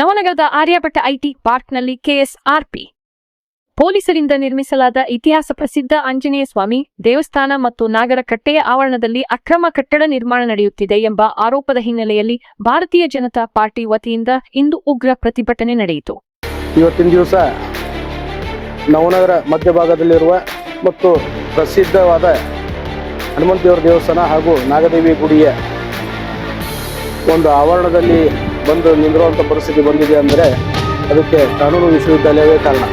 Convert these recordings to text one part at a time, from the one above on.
ನವನಗರದ Aryabhata IT ಪಾರ್ಕ್ನಲ್ಲಿ KSRP. ಪೊಲೀಸರಿಂದ ನಿರ್ಮಿಸಲಾದ ಇತಿಹಾಸ ಪ್ರಸಿದ್ಧ ಆಂಜನೇಯ ಸ್ವಾಮಿ ದೇವಸ್ಥಾನ ಮತ್ತು ನಾಗರಕಟ್ಟೆಯ ಆವರಣದಲ್ಲಿ ಅಕ್ರಮ ಕಟ್ಟಡ ನಿರ್ಮಾಣ ನಡೆಯುತ್ತಿದೆ ಎಂಬ ಆರೋಪದ ಹಿನ್ನೆಲೆಯಲ್ಲಿ ಭಾರತೀಯ ಜನತಾ ಪಾರ್ಟಿ ವತಿಯಿಂದ ಇಂದು ಉಗ್ರ ಪ್ರತಿಭಟನೆ ನಡೆಯಿತು. ಇವತ್ತಿನ ದಿವಸ ನವನಗರ ಮಧ್ಯಭಾಗದಲ್ಲಿರುವ ಮತ್ತು ಪ್ರಸಿದ್ಧವಾದ ಹನುಮಂತ ದೇವರ ದೇವಸ್ಥಾನ ಹಾಗೂ ನಾಗದೇವಿ ಗುಡಿಯ ಒಂದು ಆವರಣದಲ್ಲಿ ಬಂದು ನಿಂದಿರುವಂಥ ಪರಿಸ್ಥಿತಿ ಬಂದಿದೆ ಅಂದರೆ ಅದಕ್ಕೆ ಕಾನೂನು ವಿಶ್ವವಿದ್ಯಾಲಯವೇ ಕಾರಣ.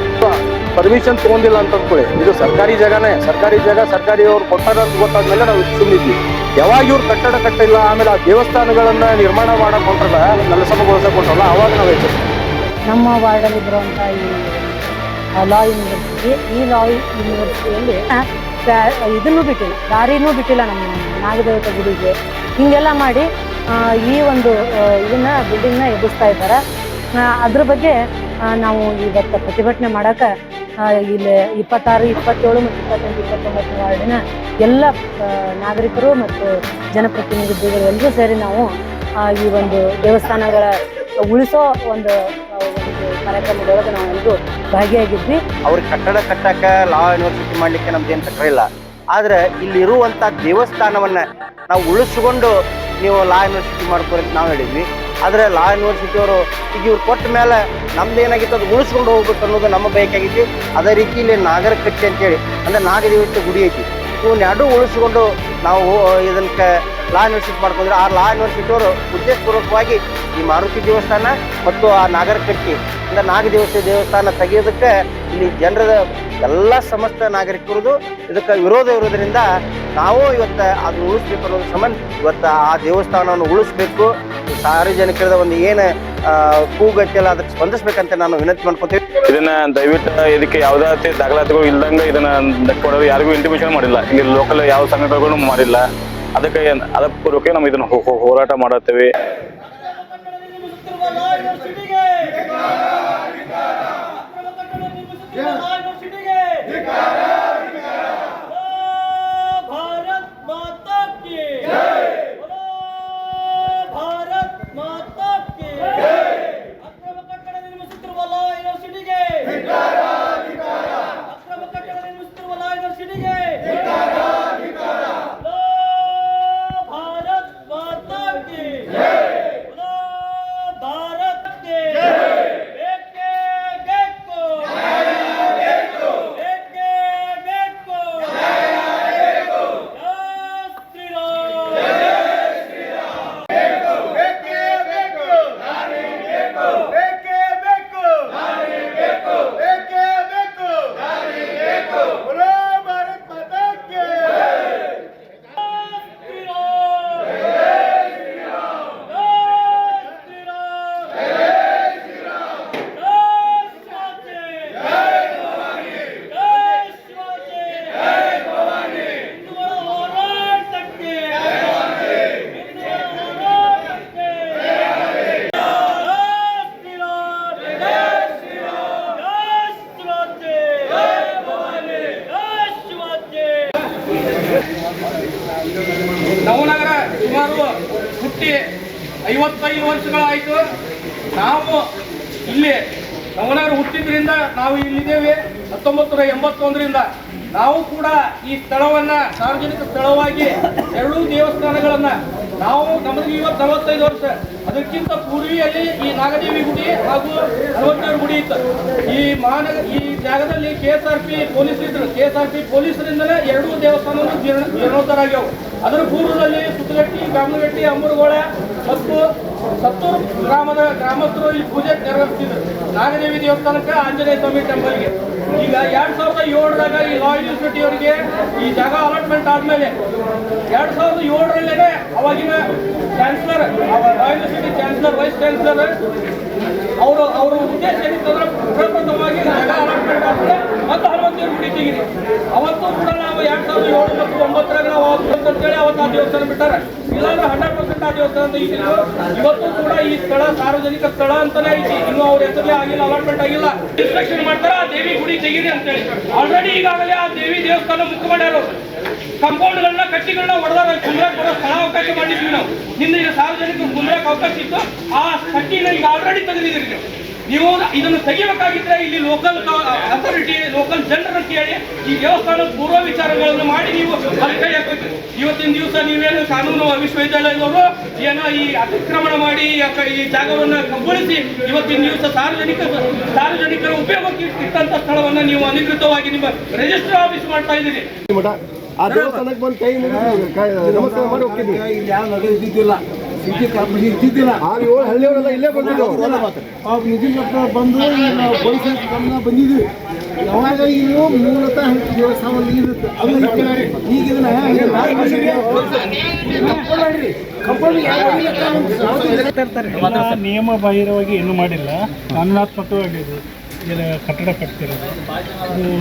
ಪರ್ಮಿಷನ್ ತಗೊಂಡಿಲ್ಲ ಅಂತ ಅಂದ್ಕೊಳ್ಳಿ. ಇದು ಸರ್ಕಾರಿ ಜಾಗನೇ. ಸರ್ಕಾರಿ ಜಾಗ, ಸರ್ಕಾರಿ ಅವ್ರು ಕೊಟ್ಟಾರ ಅಂತ ಗೊತ್ತಾದ್ಮೇಲೆ ನಾವು ಸುಮ್ಮನಿದ್ವಿ ಯಾವಾಗ ಇವ್ರು ಕಟ್ಟಡ ಕಟ್ಟಿಲ್ಲ, ಆಮೇಲೆ ಆ ದೇವಸ್ಥಾನಗಳನ್ನ ನಿರ್ಮಾಣ ಮಾಡಕ್ ಹೊಂಟ್ರಲ್ಲ ನೆಲಸಮಗೊಳಿಸಕ್ ಅವಾಗ ನಾವು ಹೆಚ್ಚು ನಮ್ಮ ವಾರ್ಡಲ್ಲಿ ಇರುವಂತಹ ಈ ಲಾ ಯೂನಿವರ್ಸಿಟಿ ಈ ಲಾ ಯೂನಿವರ್ಸಿಟಿಯಲ್ಲಿ ಇದನ್ನು ಬಿಟ್ಟಿಲ್ಲ. ದಾರಿನೂ ಬಿಟ್ಟಿಲ್ಲ ನಮ್ಮ ನಾಗದೇವತೆ ಗುಡಿಗೆ. ಹಿಂಗೆಲ್ಲ ಮಾಡಿ ಈ ಒಂದು ಇದನ್ನ ಬಿಲ್ಡಿಂಗ್ನ ಎಬ್ಬಿಸ್ತಾ ಇದ್ದಾರೆ. ಅದ್ರ ಬಗ್ಗೆ ನಾವು ಇವತ್ತು ಪ್ರತಿಭಟನೆ ಮಾಡೋಕೆ ಇಲ್ಲಿ ಇಪ್ಪತ್ತಾರು, ಇಪ್ಪತ್ತೇಳು ಮತ್ತು ಇಪ್ಪತ್ತೆಂಟು, ಇಪ್ಪತ್ತೊಂಬತ್ತನೇ ವಾರ್ಡಿನ ಎಲ್ಲ ನಾಗರಿಕರು ಮತ್ತು ಜನಪ್ರತಿನಿಧಿಗಳು ಎಲ್ಲರೂ ಸೇರಿ ನಾವು ಈ ಒಂದು ದೇವಸ್ಥಾನಗಳ ಉಳಿಸೋ ಒಂದು ಒಂದು ಕಾರ್ಯಕ್ರಮದೊಳಗೆ ನಾವೆಲ್ಲರೂ ಭಾಗಿಯಾಗಿದ್ವಿ. ಅವ್ರಿಗೆ ಕಟ್ಟಡ ಕಟ್ಟಕ ಲಾ ಯೂನಿವರ್ಸಿಟಿ ಮಾಡ್ಲಿಕ್ಕೆ ನಮ್ದೇನು ಇಲ್ಲ. ಆದ್ರೆ ಇಲ್ಲಿರುವಂಥ ದೇವಸ್ಥಾನವನ್ನು ನಾವು ಉಳಿಸ್ಕೊಂಡು ನೀವು ಲಾ ಯೂನಿವರ್ಸಿಟಿ ಮಾಡ್ಕೊರಿ ಅಂತ ನಾವು ಹೇಳಿದ್ವಿ. ಆದರೆ ಲಾ ಯೂನಿವರ್ಸಿಟಿ ಅವರು ಈಗ ಇವ್ರು ಕೊಟ್ಟ ಮೇಲೆ ನಮ್ದು ಏನಾಗಿತ್ತು ಅದು ಉಳಿಸ್ಕೊಂಡು ಹೋಗ್ಬೇಕು ಅನ್ನೋದು ನಮ್ಮ ಬಯಕಾಗಿತ್ತು ಅದೇ ರೀತಿ ಇಲ್ಲಿ ನಾಗರಕಟ್ಟೆ ಅಂತೇಳಿ, ಅಂದ್ರೆ ನಾಗದೇವತೆ ಗುಡಿ ಐತಿ. ಇವನ್ನ ಎರಡು ಉಳಿಸ್ಕೊಂಡು ನಾವು ಇದನ್ನ ಲಾ ಯೂನಿವರ್ಸಿಟಿ ಮಾಡ್ಕೊಂಡ್ರೆ ಆ ಲಾ ಯೂನಿವರ್ಸಿಟಿ ಅವರು ಉದ್ದೇಶಪೂರ್ವಕವಾಗಿ ಈ ಮಾರುತಿ ದೇವಸ್ಥಾನ ಮತ್ತು ಆ ನಾಗರಕಟ್ಟಿ ಅಂದ್ರೆ ನಾಗ ದೇವಸ್ಥೆ ದೇವಸ್ಥಾನ ತೆಗೆಯೋದಕ್ಕೆ ಇಲ್ಲಿ ಜನರ ಎಲ್ಲ ಸಮಸ್ತ ನಾಗರಿಕರದು ಇದಕ್ಕೆ ವಿರೋಧ ಇರೋದ್ರಿಂದ ನಾವು ಇವತ್ತು ಅದು ಉಳಿಸ್ಬೇಕು ಅನ್ನೋದು ಸಂಬಂಧ ಇವತ್ತು ಆ ದೇವಸ್ಥಾನವನ್ನು ಉಳಿಸ್ಬೇಕು. ಸಾರ್ವಜನಿಕರದ ಒಂದು ಏನು ಕೂಗೈತಿಲ್ಲ ಅದಕ್ಕೆ ಸ್ಪಂದಿಸ್ಬೇಕಂತ ನಾನು ವಿನಂತಿ ಮಾಡ್ಕೊತೀವಿ ಇದನ್ನ ದಯವಿಟ್ಟು ಇದಕ್ಕೆ ಯಾವುದೇ ದಾಖಲಾತಿಗಳು ಇಲ್ದಂಗೆ ಇದನ್ನ ಕೊಡೋದು ಯಾರಿಗೂ ಇಂಟಿಮೇಷನ್ ಮಾಡಿಲ್ಲ. ಇಲ್ಲಿ ಲೋಕಲ್ ಯಾವ ಸಂಘಟನೆಗಳು ಮಾಡಿಲ್ಲ. ಅದಕ್ಕೆ ಅದಕ್ಕೆ ನಾವು ಇದನ್ನ ಹೋರಾಟ ಮಾಡತ್ತೇವೆ. ಯೂನಿವರ್ಸಿಟಿಗೆ ವರ್ಷ. ಅದಕ್ಕಿಂತ ಪೂರ್ವಿಯಲ್ಲಿ ಈ ನಾಗದೇವಿ ಗುಡಿ ಹಾಗೂ ಹನುಮಂತೇವ್ರ ಗುಡಿ ಇತ್ತು. ಈ ಮಹಾನಗರ ಈ ಜಾಗದಲ್ಲಿ K S R P police ಇದ್ರು. ಕೆ ಎಸ್ ಆರ್ ಪಿ ಪೊಲೀಸರಿಂದಲೇ ಎರಡೂ ದೇವಸ್ಥಾನಗಳು ಜೀರ್ಣ ಜೀರ್ಣೋದ್ಧಾರ ಆಗ್ಯವು ಅದರ ಪೂರ್ವದಲ್ಲಿ ಸುತ್ತಗಟ್ಟಿ ಕಾಮನಗಟ್ಟಿ ಅಮರಗೋಳ ಮತ್ತು ಸತ್ತೂರು ಗ್ರಾಮದ ಗ್ರಾಮಸ್ಥರು ಈ ಪೂಜೆ ನೆರವೇರಿಸಿದ್ರು. ನಾಗದೇವಿ ದೇವಸ್ಥಾನಕ್ಕೆ ಆಂಜನೇಯ ಸ್ವಾಮಿ ಟೆಂಪಲ್ಗೆ ಈಗ ಎರಡ್ ಸಾವಿರದ ಏಳರಾಗ ಈ ಲಾ ಯೂನಿವರ್ಸಿಟಿ ಅವರಿಗೆ ಈ ಜಾಗ ಅಲಾಟ್ಮೆಂಟ್ ಆದ್ಮೇಲೆ ಎರಡ್ ಸಾವಿರದ ಏಳರಲ್ಲೇನೆ ಅವಾಗಿನ chancellor law university chancellor vice chancellor ಅವರು, ಅವರ ಉದ್ದೇಶ ಏನಿತ್ತಂದ್ರೆ ಪ್ರಪ್ರಥಮವಾಗಿ ಜಾಗ ಅಲಾಟ್ಮೆಂಟ್ ಆಗ್ತದೆ ಮತ್ತು ಹನುಮಂತ ಬಿಟ್ಟಿದ್ದೀರಿ ಅವತ್ತು ಕೂಡ ನಾವು ಎರಡ್ ಸಾವಿರದ ಏಳು ಮತ್ತು ಒಂಬತ್ತರಾಗ ನಾವು ಅಂತೇಳಿ ಅವತ್ತು ಆ ದೇವಸ್ಥಾನ ಬಿಟ್ಟಾರೆ. ಇಲ್ಲಾಂದ್ರೆ ಹಂಡ್ರೆಡ್ ಪರ್ಸೆಂಟ್ ಆ ದೇವಸ್ಥಾನ ತೆಗಿತಿದ್ರು ಇವತ್ತು ಕೂಡ ಈ ಸ್ಥಳ ಸಾರ್ವಜನಿಕ ಸ್ಥಳ ಅಂತಾನೆ ಐತಿ. ಇನ್ನು ಅವ್ರ ಹೆಸರಲ್ಲೇ ಆಗಿಲ್ಲ ಅಲಾಟ್ಮೆಂಟ್ ಆಗಿಲ್ಲ. ಡಿಸ್ಟ್ರಕ್ಷನ್ ಮಾಡ್ತಾರ? ತೆಗೀರಿ ಅಂತ ಹೇಳಿ. ಆಲ್ರೆಡಿ ಈಗಾಗಲೇ ಆ ದೇವಿ ದೇವಸ್ಥಾನ ಮುಖ ಮಾಡ್ಯಾರ. ಕಂಪೌಂಡ್ಗಳನ್ನ ಕಟ್ಟಿಗಳನ್ನ ಹೊಡೆದಾಗ ಕುಂದ್ರಕ್ ಬರೋ ಸ್ಥಳ ಅವಕಾಶ ಮಾಡಿದ್ವಿ ನಾವು. ನಿಮ್ದು ಈಗ ಸಾರ್ವಜನಿಕರು ಕುಂದ್ರಕ್ ಅವಕಾಶ ಇತ್ತು. ಆ ಕಟ್ಟಿನ ಈಗ ಆಲ್ರೆಡಿ ತೆಗೆದಿದ್ದೀರಿ ನೀವು. ನೀವು ಇದನ್ನು ತೆಗಿಬೇಕಾಗಿದ್ರೆ ಇಲ್ಲಿ ಲೋಕಲ್ ಅಥಾರಿಟಿ ಲೋಕಲ್ ಜನರ ಕೇಳಿ ಈ ದೇವಸ್ಥಾನದ ಪೂರ್ವ ವಿಚಾರಗಳನ್ನು ಮಾಡಿ ನೀವು ಅಲ್ಲಿ ಕೈ ಹಾಕಬೇಕು. ಇವತ್ತಿನ ದಿವಸ ನೀವೇನು ಕಾನೂನು ವಿಶ್ವವಿದ್ಯಾಲಯದವರು ಏನೋ ಈ ಅತಿಕ್ರಮಣ ಮಾಡಿ ಈ ಜಾಗವನ್ನ ಕಬ್ಬಳಿಸಿ ಇವತ್ತಿನ ದಿವಸ ಸಾರ್ವಜನಿಕ ಸಾರ್ವಜನಿಕರ ಉಪಯೋಗಕ್ಕೆ ಇಟ್ಟಂತ ಸ್ಥಳವನ್ನ ನೀವು ಅನಧಿಕೃತವಾಗಿ ನಿಮ್ಮ ರಿಜಿಸ್ಟರ್ ಆಫೀಸ್ ಮಾಡ್ತಾ ಇದ್ದೀರಿ. ಆ ದೇವಸ್ಥಾನಕ್ಕೆ ಬಂದು ಕೈ ನಮಸ್ಕಾರ ಮಾಡಿ ಇಲ್ಲಿ ಯಾವ ನಗರ ಇದ್ದಿದ್ದಿಲ್ಲ ಆರು ಏಳು ಹಳ್ಳಿಯವರೆಲ್ಲ ಇಲ್ಲೇ ಬಂದಿದ್ದು. ಆ ನಿಧಿಗಟ್ಟ ಬಂದು ಈಗ ನಾವು ಬಯಸ ಗಮನ ಬಂದಿದ್ವಿ. ಯಾವಾಗ ಇದು ಮೂಲತಃ ದೇವಸ್ಥಾನ ಇರುತ್ತೆ. ಅದು. ಈಗ ಇದನ್ನ ನಿಯಮ ಬಾಹಿರವಾಗಿ ಏನು ಮಾಡಿಲ್ಲ. ಕಾನೂನಾತ್ಮಕವಾಗಿ ಇದು ಇದು ಕಟ್ಟಡ ಕಟ್ತಿರೋದು. ಇದು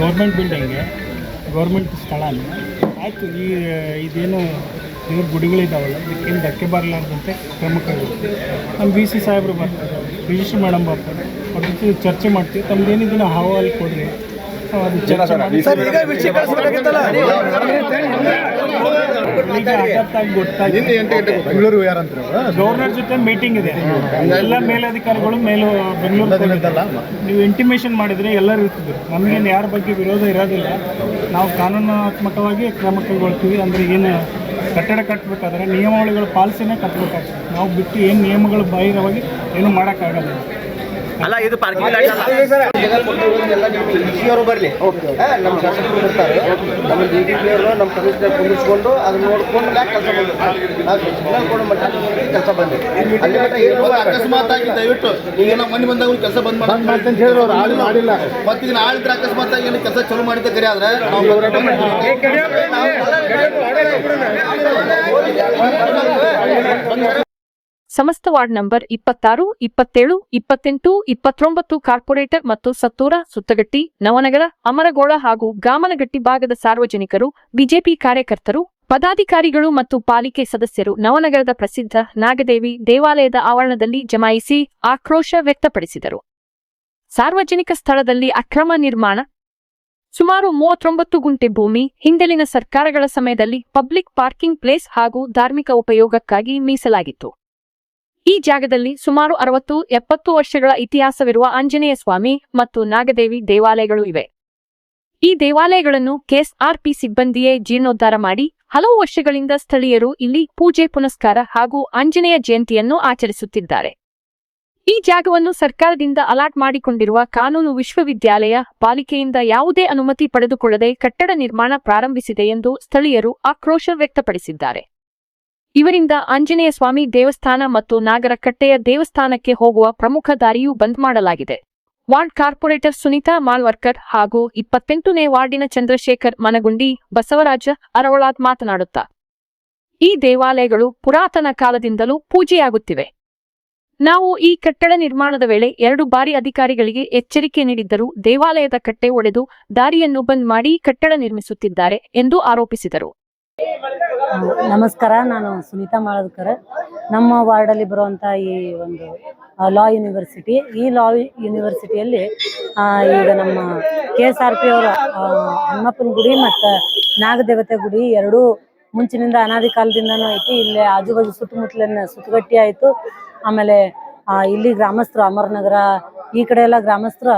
ಗೌರ್ಮೆಂಟ್ ಬಿಲ್ಡಿಂಗ್ ಗೌರ್ಮೆಂಟ್ ಸ್ಥಳ ಆಯಿತು ಈ ಇದೇನು ದೇವ್ರ ಗುಡಿಗಳಿದ್ದಾವಲ್ಲ ಇದಕ್ಕೇನು ಧಕ್ಕೆ ಬರಲಾರ್ದಂತೆ ಕ್ರಮ ಕೈಗೊಳ್ತೀವಿ ನಮ್ಮ ಬಿ ಸಿ ಸಾಹೇಬರು ಬರ್ತಾರೆ ರಿಜಿಸ್ಟರ್ ಮೇಡಮ್ ಬರ್ತಾರೆ. ಅವ್ರ ಜೊತೆ ಚರ್ಚೆ ಮಾಡ್ತೀವಿ. ತಮ್ದೇನಿದೆ ನಾವು ಹಾವಲ್ಲಿ ಕೊಡ್ರಿ. ಅದು ಗವರ್ನರ್ ಜೊತೆ ಮೀಟಿಂಗ್ ಇದೆ. ಎಲ್ಲ ಮೇಲಧಿಕಾರಿಗಳು ಮೇಲು ಬೆಂಗಳೂರು ನೀವು ಇಂಟಿಮೇಷನ್ ಮಾಡಿದ್ರೆ ಎಲ್ಲರೂ ಇರ್ತಿದ್ರು. ನಮಗೇನು ಯಾರ ಬಗ್ಗೆ ವಿರೋಧ ಇರೋದಿಲ್ಲ. ನಾವು ಕಾನೂನಾತ್ಮಕವಾಗಿ ಕ್ರಮ ಕೈಗೊಳ್ತೀವಿ. ಅಂದರೆ ಏನು ಕಟ್ಟಡ ಕಟ್ಟಬೇಕಾದ್ರೆ ನಿಯಮಾವಳಿಗಳ ಪಾಲಿಸಿನೇ ಕಟ್ಟಬೇಕಾಗ್ತದೆ ನಾವು ಬಿಟ್ಟು ಏನು ನಿಯಮಗಳು ಬಾಹಿರವಾಗಿ ಏನು ಮಾಡೋಕ್ಕಾಗಲ್ಲ. ಅಲ್ಲ ಇದು ಪಾರ್ಕಿಂಗ್ ಅವರು ಬರಲಿ ನಮ್ಮ ಶಾಸಕರು ಬರ್ತಾರೆ ನಮ್ಮ ಡಿ ಡಿ ಪಿ ಅವರು ನಮ್ಮ ಕಮಿಷನರ್ ಕುಂದಿಸ್ಕೊಂಡು ಅದನ್ನ ನೋಡ್ಕೊಂಡು ಕೆಲಸ ಬಂದಿದೆ ನಾವು ಸಿಗ್ನಲ್ ಕೊಡೋ ಮಟ್ಟ ಕೆಲಸ ಬಂದಿದೆ ಅಲ್ಲಿ ಮಟ್ಟ ಏನು ಅಕಸ್ಮಾತ್ ಆಗಿ ದಯವಿಟ್ಟು ಈಗ ನಮ್ಮ ಮನೆ ಬಂದಾಗ ಕೆಲಸ ಬಂದ್ ಮಾಡಿ ಅಂತ ಹೇಳಿದ್ರು ಅವ್ರು ಆಳು ಮಾಡಿಲ್ಲ ಮತ್ತೆ ಆಳಿದ್ರೆ ಅಕಸ್ಮಾತ್ ಆಗಿ ಏನು ಕೆಲಸ ಚಲೋ ಮಾಡಿದ್ದ ಕರೆ ಆದ್ರೆ ಸಮಸ್ತ ವಾರ್ಡ್ ನಂಬರ್ ಇಪ್ಪತ್ತಾರು, ಇಪ್ಪತ್ತೇಳು, ಇಪ್ಪತ್ತೆಂಟು, ಇಪ್ಪತ್ತೊಂಬತ್ತು ಕಾರ್ಪೊರೇಟರ್ ಮತ್ತು ಸತ್ತೂರ, ಸುತ್ತಗಟ್ಟಿ, ನವನಗರ, ಅಮರಗೋಳ ಹಾಗೂ ಗಾಮನಗಟ್ಟಿ ಭಾಗದ ಸಾರ್ವಜನಿಕರು, ಬಿಜೆಪಿ ಕಾರ್ಯಕರ್ತರು, ಪದಾಧಿಕಾರಿಗಳು ಮತ್ತು ಪಾಲಿಕೆ ಸದಸ್ಯರು ನವನಗರದ ಪ್ರಸಿದ್ಧ ನಾಗದೇವಿ ದೇವಾಲಯದ ಆವರಣದಲ್ಲಿ ಜಮಾಯಿಸಿ ಆಕ್ರೋಶ ವ್ಯಕ್ತಪಡಿಸಿದರು. ಸಾರ್ವಜನಿಕ ಸ್ಥಳದಲ್ಲಿ ಅಕ್ರಮ ನಿರ್ಮಾಣ. ಸುಮಾರು ಮೂವತ್ತೊಂಬತ್ತು ಗುಂಟೆ ಭೂಮಿ ಹಿಂದಲಿನ ಸರ್ಕಾರಗಳ ಸಮಯದಲ್ಲಿ ಪಬ್ಲಿಕ್ ಪಾರ್ಕಿಂಗ್ ಪ್ಲೇಸ್ ಹಾಗೂ ಧಾರ್ಮಿಕ ಉಪಯೋಗಕ್ಕಾಗಿ ಮೀಸಲಾಗಿತ್ತು. ಈ ಜಾಗದಲ್ಲಿ ಸುಮಾರು ಅರವತ್ತು, ಎಪ್ಪತ್ತು ವರ್ಷಗಳ ಇತಿಹಾಸವಿರುವ ಆಂಜನೇಯ ಸ್ವಾಮಿ ಮತ್ತು ನಾಗದೇವಿ ದೇವಾಲಯಗಳು ಇವೆ. ಈ ದೇವಾಲಯಗಳನ್ನು ಕೆಎಸ್ಆರ್ಪಿ ಸಿಬ್ಬಂದಿಯೇ ಜೀರ್ಣೋದ್ಧಾರ ಮಾಡಿ ಹಲವು ವರ್ಷಗಳಿಂದ ಸ್ಥಳೀಯರು ಇಲ್ಲಿ ಪೂಜೆ, ಪುನಸ್ಕಾರ ಹಾಗೂ ಆಂಜನೇಯ ಜಯಂತಿಯನ್ನು ಆಚರಿಸುತ್ತಿದ್ದಾರೆ. ಈ ಜಾಗವನ್ನು ಸರ್ಕಾರದಿಂದ ಅಲಾಟ್ ಮಾಡಿಕೊಂಡಿರುವ ಕಾನೂನು ವಿಶ್ವವಿದ್ಯಾಲಯ ಪಾಲಿಕೆಯಿಂದ ಯಾವುದೇ ಅನುಮತಿ ಪಡೆದುಕೊಳ್ಳದೆ ಕಟ್ಟಡ ನಿರ್ಮಾಣ ಪ್ರಾರಂಭಿಸಿದೆ ಎಂದು ಸ್ಥಳೀಯರು ಆಕ್ರೋಶ ವ್ಯಕ್ತಪಡಿಸಿದ್ದಾರೆ. ಇವರಿಂದ ಆಂಜನೇಯ ಸ್ವಾಮಿ ದೇವಸ್ಥಾನ ಮತ್ತು ನಾಗರಕಟ್ಟೆಯ ದೇವಸ್ಥಾನಕ್ಕೆ ಹೋಗುವ ಪ್ರಮುಖ ದಾರಿಯೂ ಬಂದ್ ಮಾಡಲಾಗಿದೆ. ವಾರ್ಡ್ ಕಾರ್ಪೊರೇಟರ್ ಸುನೀತಾ ಮಾಲ್ವರ್ಕರ್ ಹಾಗೂ ಇಪ್ಪತ್ತೆಂಟನೇ ವಾರ್ಡಿನ ಚಂದ್ರಶೇಖರ್ ಮನಗುಂಡಿ ಬಸವರಾಜ ಅರವಳಾದ್ ಮಾತನಾಡುತ್ತಾ. ಈ ದೇವಾಲಯಗಳು ಪುರಾತನ ಕಾಲದಿಂದಲೂ ಪೂಜೆಯಾಗುತ್ತಿವೆ. ನಾವು ಈ ಕಟ್ಟಡ ನಿರ್ಮಾಣದ ವೇಳೆ ಎರಡು ಬಾರಿ ಅಧಿಕಾರಿಗಳಿಗೆ ಎಚ್ಚರಿಕೆ ನೀಡಿದ್ದರೂ ದೇವಾಲಯದ ಕಟ್ಟೆ ಒಡೆದು ದಾರಿಯನ್ನು ಬಂದ್ ಮಾಡಿ ಕಟ್ಟಡ ನಿರ್ಮಿಸುತ್ತಿದ್ದಾರೆ ಎಂದು ಆರೋಪಿಸಿದರು. ನಮಸ್ಕಾರ, ನಾನು ಸುನೀತಾ ಮಾಳದ್ಕರ್. ನಮ್ಮ ವಾರ್ಡಲ್ಲಿ ಬರುವಂಥ ಈ ಒಂದು ಲಾ ಯೂನಿವರ್ಸಿಟಿ ಈ ಲಾ ಯೂನಿವರ್ಸಿಟಿಯಲ್ಲಿ ಈಗ ನಮ್ಮ ಕೆ ಎಸ್ ಆರ್ ಪಿ ಅವರ ಹನುಮಪ್ಪನ ಗುಡಿ ಮತ್ತು ನಾಗದೇವತೆ ಗುಡಿ ಎರಡೂ ಮುಂಚಿನಿಂದ ಅನಾದಿ ಕಾಲದಿಂದನೂ ಐತಿ. ಇಲ್ಲೇ ಆಜುಬಾಜು ಸುತ್ತಮುತ್ತಲಿನ ಸುತ್ತಗಟ್ಟಿ ಆಯಿತು. ಆಮೇಲೆ ಇಲ್ಲಿ ಗ್ರಾಮಸ್ಥರು, ಅಮರನಗರ, ಈ ಕಡೆ ಎಲ್ಲ ಗ್ರಾಮಸ್ಥರು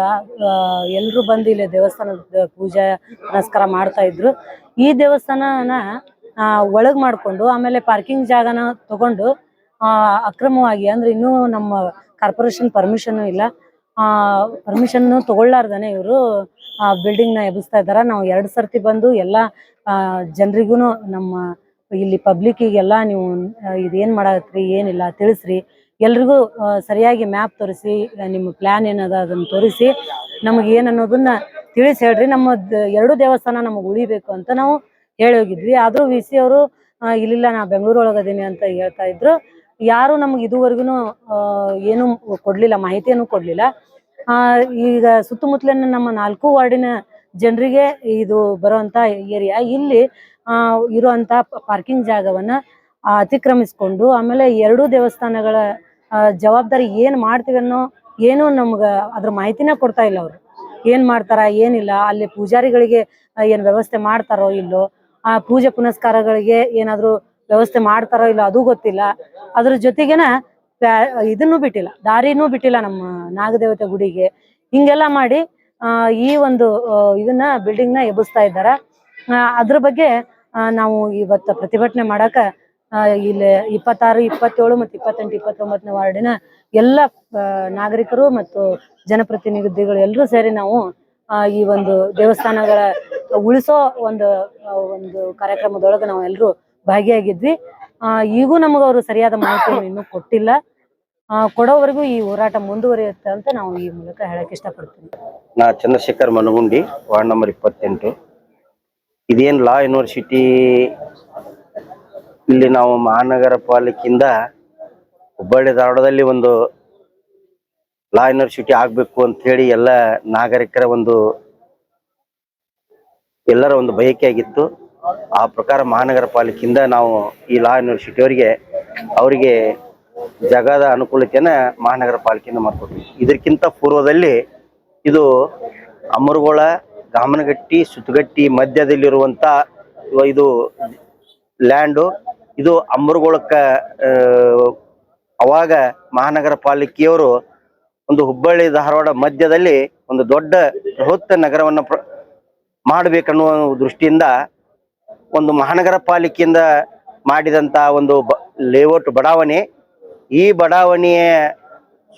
ಎಲ್ಲರೂ ಬಂದು ಇಲ್ಲಿ ದೇವಸ್ಥಾನದ ಪೂಜೆ, ನಮಸ್ಕಾರ ಮಾಡ್ತಾ ಇದ್ರು. ಈ ದೇವಸ್ಥಾನನ ಒಳಗೆ ಮಾಡ್ಕೊಂಡು ಆಮೇಲೆ ಪಾರ್ಕಿಂಗ್ ಜಾಗನ ತಗೊಂಡು ಆ, ಅಕ್ರಮವಾಗಿ ಅಂದ್ರೆ ಇನ್ನೂ ನಮ್ಮ ಕಾರ್ಪೊರೇಷನ್ ಪರ್ಮಿಷನ್ ಇಲ್ಲ. ಪರ್ಮಿಷನ್ ತಗೊಳ್ಳಾರ್ದಾನೆ ಇವರು. ನ ಎಬ್ಬಿಸ್ತಾ ಇದ್ದಾರೆ. ನಾವು ಎರಡು ಸರ್ತಿ ಬಂದು ಎಲ್ಲ ಜನರಿಗೂ ನಮ್ಮ ಇಲ್ಲಿ ಪಬ್ಲಿಕ್ ಎಲ್ಲಾ ನೀವು ಇದು ಇದೇನ್ ಮಾಡತ್ರಿ ಏನಿಲ್ಲ ತಿಳಿಸ್ರಿ. ಎಲ್ರಿಗೂ ಸರಿಯಾಗಿ ಮ್ಯಾಪ್ ತೋರಿಸಿ ನಿಮ್ಮ ಪ್ಲಾನ್ ಏನದ ಅದನ್ನ ತೋರಿಸಿ ನಮಗೆ ಏನ್ ಅನ್ನೋದನ್ನ ತಿಳಿಸಿ ಹೇಳ್ರಿ. ನಮ್ಮ ಎರಡು ದೇವಸ್ಥಾನ ನಮಗೆ ಉಳಿಬೇಕು ಅಂತ ನಾವು ಹೇಳಿ ಹೋಗಿದ್ವಿ ಆದ್ರೂ ವಿ ಸಿ ಅವರು ಇಲ್ಲಿಲ್ಲ, ನಾ ಬೆಂಗಳೂರು ಒಳಗದೀನಿ ಅಂತ ಹೇಳ್ತಾ ಇದ್ರು. ಯಾರು ನಮ್ಗೆ ಇದುವರೆಗೂ ಏನು ಕೊಡ್ಲಿಲ್ಲ, ಮಾಹಿತಿಯನ್ನು ಕೊಡ್ಲಿಲ್ಲ. ಈಗ ಸುತ್ತಮುತ್ತಲಿನ ನಮ್ಮ ನಾಲ್ಕು ವಾರ್ಡಿನ ಜನರಿಗೆ ಇದು ಬರುವಂತ ಏರಿಯಾ, ಇಲ್ಲಿ ಇರುವಂತ ಪಾರ್ಕಿಂಗ್ ಜಾಗವನ್ನ ಅತಿಕ್ರಮಿಸ್ಕೊಂಡು, ಆಮೇಲೆ ಎರಡೂ ದೇವಸ್ಥಾನಗಳ ಜವಾಬ್ದಾರಿ ಏನ್ ಮಾಡ್ತೀವಿ ಅನ್ನೋ ಏನು ನಮ್ಗ ಅದ್ರ ಮಾಹಿತಿನ ಕೊಡ್ತಾ ಇಲ್ಲ ಅವ್ರು. ಏನ್ ಮಾಡ್ತಾರ, ಏನಿಲ್ಲ, ಅಲ್ಲಿ ಪೂಜಾರಿಗಳಿಗೆ ಏನ್ ವ್ಯವಸ್ಥೆ ಮಾಡ್ತಾರೋ ಇಲ್ಲೋ ಆ ಪೂಜೆ ಪುನಸ್ಕಾರಗಳಿಗೆ ಏನಾದ್ರು ವ್ಯವಸ್ಥೆ ಮಾಡ್ತಾರೋ ಇಲ್ಲ ಅದು ಗೊತ್ತಿಲ್ಲ. ಅದ್ರ ಜೊತೆಗೆನ ಇದನ್ನು ಬಿಟ್ಟಿಲ್ಲ, ದಾರಿನೂ ಬಿಟ್ಟಿಲ್ಲ ನಮ್ಮ ನಾಗದೇವತೆ ಗುಡಿಗೆ. ಹಿಂಗೆಲ್ಲ ಮಾಡಿ ಈ ಒಂದು ಇದನ್ನ ಬಿಲ್ಡಿಂಗ್ನ ಎಬ್ಬಿಸ್ತಾ ಇದ್ದಾರೆ. ಅದ್ರ ಬಗ್ಗೆ ನಾವು ಇವತ್ತು ಪ್ರತಿಭಟನೆ ಮಾಡಕ ಇಲ್ಲಿ ಇಪ್ಪತ್ತಾರು, ಇಪ್ಪತ್ತೇಳು ಮತ್ತು ಇಪ್ಪತ್ತೆಂಟು, ಇಪ್ಪತ್ತೊಂಬತ್ತನೇ ವಾರ್ಡಿನ ಎಲ್ಲ ನಾಗರಿಕರು ಮತ್ತು ಜನಪ್ರತಿನಿಧಿಗಳು ಎಲ್ಲರೂ ಸೇರಿ ನಾವು ಈ ಒಂದು ದೇವಸ್ಥಾನಗಳ ಉಳಿಸೋ ಒಂದು ಒಂದು ಕಾರ್ಯಕ್ರಮದೊಳಗೆ ನಾವು ಎಲ್ಲರೂ ಭಾಗಿಯಾಗಿದ್ವಿ. ಈಗೂ ನಮಗೆ ಅವರು ಸರಿಯಾದ ಮಾಹಿತಿಯನ್ನು ಇನ್ನೂ ಕೊಟ್ಟಿಲ್ಲ. ಕೊಡೋವರೆಗೂ ಈ ಹೋರಾಟ ಮುಂದುವರಿಯುತ್ತೆ ಅಂತ ನಾವು ಈ ಮೂಲಕ ಹೇಳಕ್ ಇಷ್ಟಪಡ್ತೀನಿ. ನಾ ಚಂದ್ರಶೇಖರ್ ಮನಗುಂಡಿ, ವಾರ್ಡ್ ನಂಬರ್ ಇಪ್ಪತ್ತೆಂಟು. ಇದೇನು ಲಾ ಯೂನಿವರ್ಸಿಟಿ ಇಲ್ಲಿ ನಾವು ಮಹಾನಗರ ಪಾಲಿಕೆಯಿಂದ ಹುಬ್ಬಳ್ಳಿ ಧಾರವಾಡದಲ್ಲಿ ಒಂದು ಲಾ ಯೂನಿವರ್ಸಿಟಿ ಆಗಬೇಕು ಅಂತ ಹೇಳಿ ಎಲ್ಲ ನಾಗರಿಕರ ಒಂದು ಎಲ್ಲರ ಒಂದು ಬಯಕೆ ಆಗಿತ್ತು. ಆ ಪ್ರಕಾರ ಮಹಾನಗರ ಪಾಲಿಕೆಯಿಂದ ನಾವು ಈ ಲಾ ಯೂನಿವರ್ಸಿಟಿ ಅವರಿಗೆ ಅವರಿಗೆ ಜಗದ ಅನುಕೂಲತೆಯನ್ನ ಮಹಾನಗರ ಪಾಲಿಕೆಯಿಂದ ಮಾಡಿಕೊಟ್ವಿ. ಇದಕ್ಕಿಂತ ಪೂರ್ವದಲ್ಲಿ ಇದು ಅಮರಗೋಳ, ಗಾಮನಗಟ್ಟಿ, ಸುತ್ತಗಟ್ಟಿ ಮಧ್ಯದಲ್ಲಿರುವಂತ ಇದು ಲ್ಯಾಂಡು ಇದು ಅಮರಗೋಳಕ್ಕ ಅವಾಗ ಮಹಾನಗರ ಪಾಲಿಕೆಯವರು ಒಂದು ಹುಬ್ಬಳ್ಳಿ ಧಾರವಾಡ ಮಧ್ಯದಲ್ಲಿ ಒಂದು ದೊಡ್ಡ ಬೃಹತ್ ನಗರವನ್ನ ಮಾಡಬೇಕನ್ನುವ ದೃಷ್ಟಿಯಿಂದ ಒಂದು ಮಹಾನಗರ ಪಾಲಿಕೆಯಿಂದ ಮಾಡಿದಂತ ಒಂದು ಲೇಔಟ್ ಬಡಾವಣೆ. ಈ ಬಡಾವಣೆಯ